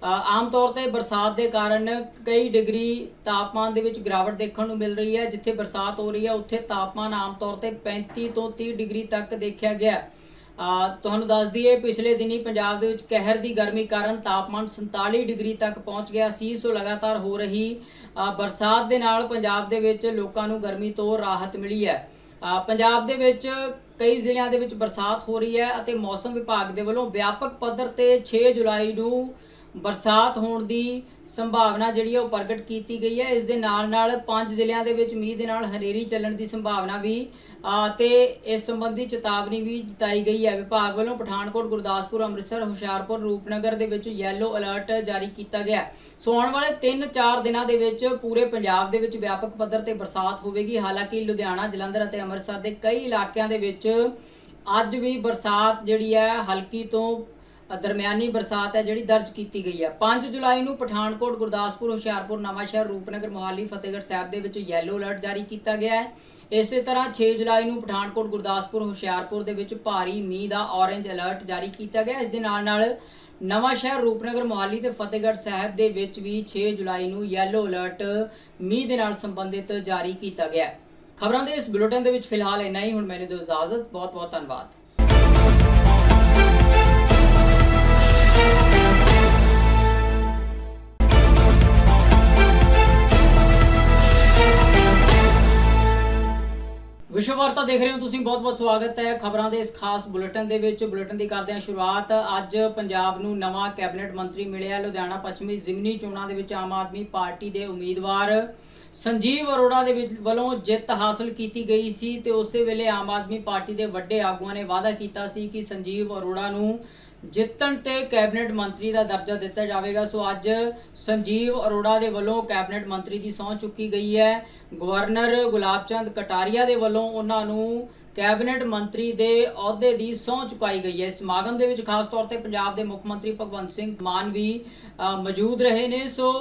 A: ਆਮ ਤੌਰ ਤੇ ਬਰਸਾਤ ਦੇ ਕਾਰਨ ਕਈ ਡਿਗਰੀ ਤਾਪਮਾਨ ਦੇ ਵਿੱਚ ਗਿਰਾਵਟ ਦੇਖਣ ਨੂੰ ਮਿਲ ਰਹੀ ਹੈ। ਜਿੱਥੇ ਬਰਸਾਤ ਹੋ ਰਹੀ ਹੈ, ਉੱਥੇ ਤਾਪਮਾਨ ਆਮ ਤੌਰ ਤੇ 35 ਤੋਂ 30 ਡਿਗਰੀ ਤੱਕ ਦੇਖਿਆ ਗਿਆ ਤੁਹਾਨੂੰ ਦੱਸ ਦਈਏ, ਪਿਛਲੇ ਦਿਨੀ ਪੰਜਾਬ ਦੇ ਵਿੱਚ ਕਹਿਰ ਦੀ ਗਰਮੀ ਕਾਰਨ ਤਾਪਮਾਨ 47 ਡਿਗਰੀ ਤੱਕ ਪਹੁੰਚ ਗਿਆ ਸੀ। ਸੋ ਲਗਾਤਾਰ ਹੋ ਰਹੀ ਬਰਸਾਤ ਦੇ ਨਾਲ ਪੰਜਾਬ ਦੇ ਵਿੱਚ ਲੋਕਾਂ ਨੂੰ ਗਰਮੀ ਤੋਂ ਰਾਹਤ ਮਿਲੀ ਹੈ। ਪੰਜਾਬ ਦੇ ਵਿੱਚ ਕਈ ਜ਼ਿਲ੍ਹਿਆਂ ਦੇ ਵਿੱਚ ਬਰਸਾਤ ਹੋ ਰਹੀ ਹੈ ਅਤੇ ਮੌਸਮ ਵਿਭਾਗ ਦੇ ਵੱਲੋਂ ਵਿਆਪਕ ਪੱਧਰ ਤੇ 6 ਜੁਲਾਈ ਨੂੰ ਬਰਸਾਤ ਹੋਣ ਦੀ ਸੰਭਾਵਨਾ ਜਿਹੜੀ ਹੈ ਉਹ ਪ੍ਰਗਟ ਕੀਤੀ ਗਈ ਹੈ। ਇਸ ਦੇ ਨਾਲ ਨਾਲ ਪੰਜ ਜ਼ਿਲ੍ਹਿਆਂ ਦੇ ਵਿੱਚ ਮੀਂਹ ਦੇ ਨਾਲ ਹਨੇਰੀ ਚੱਲਣ ਦੀ ਸੰਭਾਵਨਾ ਵੀ ਤੇ ਇਸ ਸੰਬੰਧੀ ਚੇਤਾਵਨੀ ਵੀ ਜਤਾਈ ਗਈ ਹੈ। ਵਿਭਾਗ ਵੱਲੋਂ ਪਠਾਨਕੋਟ, ਗੁਰਦਾਸਪੁਰ, ਅੰਮ੍ਰਿਤਸਰ, ਹੁਸ਼ਿਆਰਪੁਰ, ਰੂਪਨਗਰ ਦੇ ਵਿੱਚ ਯੈਲੋ ਅਲਰਟ ਜਾਰੀ ਕੀਤਾ ਗਿਆ ਸੋ ਆਉਣ ਵਾਲੇ 3-4 ਦਿਨਾਂ ਦੇ ਵਿੱਚ ਪੂਰੇ ਪੰਜਾਬ ਦੇ ਵਿੱਚ ਵਿਆਪਕ ਪੱਧਰ ਤੇ ਬਰਸਾਤ ਹੋਵੇਗੀ। ਹਾਲਾਂਕਿ ਲੁਧਿਆਣਾ, ਜਲੰਧਰ ਅਤੇ ਅੰਮ੍ਰਿਤਸਰ ਦੇ ਕਈ ਇਲਾਕਿਆਂ ਦੇ ਵਿੱਚ ਅੱਜ ਵੀ ਬਰਸਾਤ ਜਿਹੜੀ ਹੈ, ਹਲਕੀ ਤੋਂ ਦਰਮਿਆਨੀ ਬਰਸਾਤ ਹੈ ਜਿਹੜੀ ਦਰਜ ਕੀਤੀ ਗਈ ਹੈ। 5 ਜੁਲਾਈ ਨੂੰ ਪਠਾਨਕੋਟ, ਗੁਰਦਾਸਪੁਰ, ਹੁਸ਼ਿਆਰਪੁਰ, ਨਵਾਂਸ਼ਹਿਰ, ਰੂਪਨਗਰ, ਮੋਹਾਲੀ, ਫਤਿਹਗੜ੍ਹ ਸਾਹਿਬ ਦੇ ਵਿੱਚ ਯੈਲੋ ਅਲਰਟ ਜਾਰੀ ਕੀਤਾ ਗਿਆ ਹੈ। ਇਸੇ ਤਰ੍ਹਾਂ 6 ਜੁਲਾਈ ਨੂੰ ਪਠਾਨਕੋਟ ਗੁਰਦਾਸਪੁਰ ਹੁਸ਼ਿਆਰਪੁਰ ਦੇ ਵਿੱਚ ਭਾਰੀ ਮੀਂਹ ਦਾ ਔਰੇਂਜ ਅਲਰਟ ਜਾਰੀ ਕੀਤਾ ਗਿਆ। ਇਸ ਦੇ ਨਾਲ ਨਾਲ ਨਵਾਂਸ਼ਹਿਰ ਰੂਪਨਗਰ, ਮੋਹਾਲੀ ਤੇ ਫਤਿਹਗੜ੍ਹ ਸਾਹਿਬ ਦੇ ਵਿੱਚ ਵੀ 6 ਜੁਲਾਈ ਨੂੰ ਯੈਲੋ ਅਲਰਟ ਮੀਂਹ ਦੇ ਨਾਲ ਸੰਬੰਧਿਤ ਜਾਰੀ ਕੀਤਾ ਗਿਆ। ਖਬਰਾਂ ਦੇ ਇਸ ਬੁਲੇਟਿਨ ਦੇ ਵਿੱਚ ਫਿਲਹਾਲ ਇੰਨਾ ਹੀ। ਹੁਣ ਮੈਨੂੰ ਦਿਓ ਇਜਾਜ਼ਤ। ਬਹੁਤ ਬਹੁਤ ਧੰਨਵਾਦ। ਵਿਸ਼ਵ ਵਾਰਤਾ ਦੇਖ ਰਹੇ ਹੋ ਤੁਸੀਂ, ਬਹੁਤ-ਬਹੁਤ ਸਵਾਗਤ ਹੈ ਖਬਰਾਂ ਦੇ ਇਸ ਖਾਸ ਬੁਲੇਟਿਨ ਦੇ ਵਿੱਚ। ਬੁਲੇਟਿਨ ਦੀ ਕਰਦੇ ਹਾਂ ਸ਼ੁਰੂਆਤ ਅੱਜ ਪੰਜਾਬ ਨੂੰ ਨਵਾਂ ਕੈਬਨਿਟ ਮੰਤਰੀ ਮਿਲਿਆ ਲੁਧਿਆਣਾ ਪੱਛਮੀ ਜ਼ਿਮਨੀ ਚੋਣਾਂ ਦੇ ਵਿੱਚ ਆਮ ਆਦਮੀ ਪਾਰਟੀ ਦੇ ਉਮੀਦਵਾਰ ਸੰਜੀਵ ਅਰੋੜਾ ਦੇ ਵਿੱਚ ਵੱਲੋਂ ਜਿੱਤ ਹਾਸਲ ਕੀਤੀ ਗਈ ਸੀ ਤੇ ਉਸੇ ਵੇਲੇ ਆਮ ਆਦਮੀ ਪਾਰਟੀ ਦੇ ਵੱਡੇ ਆਗੂਆਂ ਨੇ ਵਾਅਦਾ ਕੀਤਾ ਸੀ ਕਿ ਸੰਜੀਵ ਅਰੋੜਾ ਨੂੰ ਜਿੱਤਣ ਤੇ ਕੈਬਨਿਟ ਮੰਤਰੀ ਦਾ ਦਰਜਾ ਦਿੱਤਾ ਜਾਵੇਗਾ। ਸੋ ਅੱਜ ਸੰਜੀਵ ਅਰੋੜਾ ਦੇ ਵੱਲੋਂ ਕੈਬਨਿਟ ਮੰਤਰੀ ਦੀ ਸਹੁੰ ਚੁੱਕੀ ਗਈ ਹੈ। ਗਵਰਨਰ ਗੁਲਾਬ ਚੰਦ ਕਟਾਰੀਆ ਦੇ ਵੱਲੋਂ ਉਹਨਾਂ ਨੂੰ ਕੈਬਨਿਟ ਮੰਤਰੀ ਦੇ ਅਹੁਦੇ ਦੀ ਸਹੁੰ ਚੁਕਾਈ ਗਈ ਹੈ। ਇਸ ਸਮਾਗਮ ਦੇ ਵਿੱਚ ਖਾਸ ਤੌਰ ਤੇ ਪੰਜਾਬ ਦੇ ਮੁੱਖ ਮੰਤਰੀ ਭਗਵੰਤ ਸਿੰਘ ਮਾਨ ਵੀ ਮੌਜੂਦ ਰਹੇ ਨੇ। ਸੋ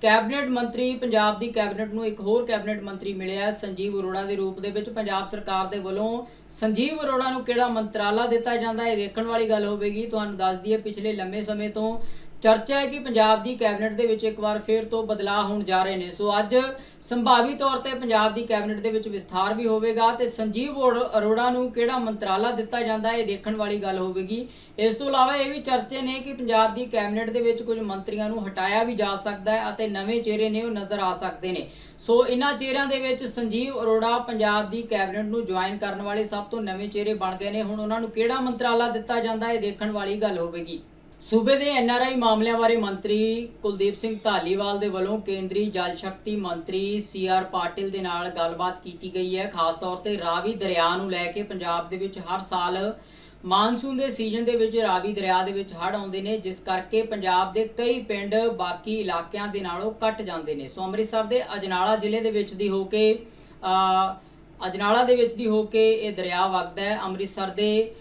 A: ਕੈਬਨਿਟ ਮੰਤਰੀ, ਪੰਜਾਬ ਦੀ ਕੈਬਨਿਟ ਨੂੰ ਇੱਕ ਹੋਰ ਕੈਬਨਿਟ ਮੰਤਰੀ ਮਿਲਿਆ ਸੰਜੀਵ ਅਰੋੜਾ ਦੇ ਰੂਪ ਦੇ ਵਿੱਚ। ਪੰਜਾਬ ਸਰਕਾਰ ਦੇ ਵੱਲੋਂ ਸੰਜੀਵ ਅਰੋੜਾ ਨੂੰ ਕਿਹੜਾ ਮੰਤਰਾਲਾ ਦਿੱਤਾ ਜਾਂਦਾ ਹੈ, ਇਹ ਦੇਖਣ ਵਾਲੀ ਗੱਲ ਹੋਵੇਗੀ। ਤੁਹਾਨੂੰ ਦੱਸ ਦਈਏ, ਪਿਛਲੇ ਲੰਮੇ ਸਮੇਂ ਤੋਂ ਚਰਚਾ ਹੈ ਕਿ ਪੰਜਾਬ ਦੀ ਕੈਬਨਿਟ ਦੇ ਵਿੱਚ ਇੱਕ ਵਾਰ ਫੇਰ ਤੋਂ ਬਦਲਾਅ ਹੋਣ ਜਾ ਰਹੇ ਨੇ। ਸੋ ਅੱਜ ਸੰਭਾਵੀ ਤੌਰ ਤੇ ਪੰਜਾਬ ਦੀ ਕੈਬਨਿਟ ਦੇ ਵਿੱਚ ਵਿਸਥਾਰ ਵੀ ਹੋਵੇਗਾ ਤੇ ਸੰਜੀਵ ਅਰੋ- ਅਰੋੜਾ ਨੂੰ ਕਿਹੜਾ ਮੰਤਰਾਲਾ ਦਿੱਤਾ ਜਾਂਦਾ ਹੈ, ਇਹ ਦੇਖਣ ਵਾਲੀ ਗੱਲ ਹੋਵੇਗੀ। ਇਸ ਤੋਂ ਇਲਾਵਾ ਇਹ ਵੀ ਚਰਚੇ ਨੇ ਕਿ ਪੰਜਾਬ ਦੀ ਕੈਬਨਿਟ ਦੇ ਵਿੱਚ ਕੁਝ ਮੰਤਰੀਆਂ ਨੂੰ ਹਟਾਇਆ ਵੀ ਜਾ ਸਕਦਾ ਹੈ ਅਤੇ ਨਵੇਂ ਚਿਹਰੇ ਨੇ ਉਹ ਨਜ਼ਰ ਆ ਸਕਦੇ ਨੇ। ਸੋ ਇਹਨਾਂ ਚਿਹਰਿਆਂ ਦੇ ਵਿੱਚ ਸੰਜੀਵ ਅਰੋੜਾ ਪੰਜਾਬ ਦੀ ਕੈਬਨਿਟ ਨੂੰ ਜੁਆਇਨ ਕਰਨ ਵਾਲੇ ਸਭ ਤੋਂ ਨਵੇਂ ਚਿਹਰੇ ਬਣ ਗਏ ਨੇ। ਹੁਣ ਉਹਨਾਂ ਨੂੰ ਕਿਹੜਾ ਮੰਤਰਾਲਾ ਦਿੱਤਾ ਜਾਂਦਾ ਇਹ ਦੇਖਣ ਵਾਲੀ ਗੱਲ ਹੋਵੇਗੀ। ਸੂਬੇ ਦੇ ਐਨਆਰਆਈ ਮਾਮਲਿਆਂ ਬਾਰੇ ਮੰਤਰੀ ਕੁਲਦੀਪ ਸਿੰਘ ਧਾਲੀਵਾਲ ਦੇ ਵੱਲੋਂ ਕੇਂਦਰੀ ਜਲ ਸ਼ਕਤੀ ਮੰਤਰੀ ਸੀਆਰ ਪਾਟਿਲ ਦੇ ਨਾਲ ਗੱਲਬਾਤ ਕੀਤੀ ਗਈ ਹੈ। ਖਾਸ ਤੌਰ ਤੇ ਰਾਵੀ ਦਰਿਆ ਨੂੰ ਲੈ ਕੇ ਪੰਜਾਬ ਦੇ ਵਿੱਚ ਹਰ ਸਾਲ ਮਾਨਸੂਨ ਦੇ ਸੀਜ਼ਨ ਦੇ ਵਿੱਚ ਰਾਵੀ ਦਰਿਆ ਦੇ ਵਿੱਚ ਹੜ੍ਹ ਆਉਂਦੇ ਨੇ, ਜਿਸ ਕਰਕੇ ਪੰਜਾਬ ਦੇ ਕਈ ਪਿੰਡ ਬਾਕੀ ਇਲਾਕਿਆਂ ਦੇ ਨਾਲੋਂ ਕੱਟ ਜਾਂਦੇ ਨੇ। ਸੋ ਅੰਮ੍ਰਿਤਸਰ ਦੇ ਅਜਨਾਲਾ ਜ਼ਿਲ੍ਹੇ ਦੇ ਵਿੱਚ ਦੀ ਹੋ ਕੇ ਅਜਨਾਲਾ ਦੇ ਵਿੱਚ ਦੀ ਹੋ ਕੇ ਇਹ ਦਰਿਆ ਵਗਦਾ ਹੈ। ਅੰਮ੍ਰਿਤਸਰ ਦੇ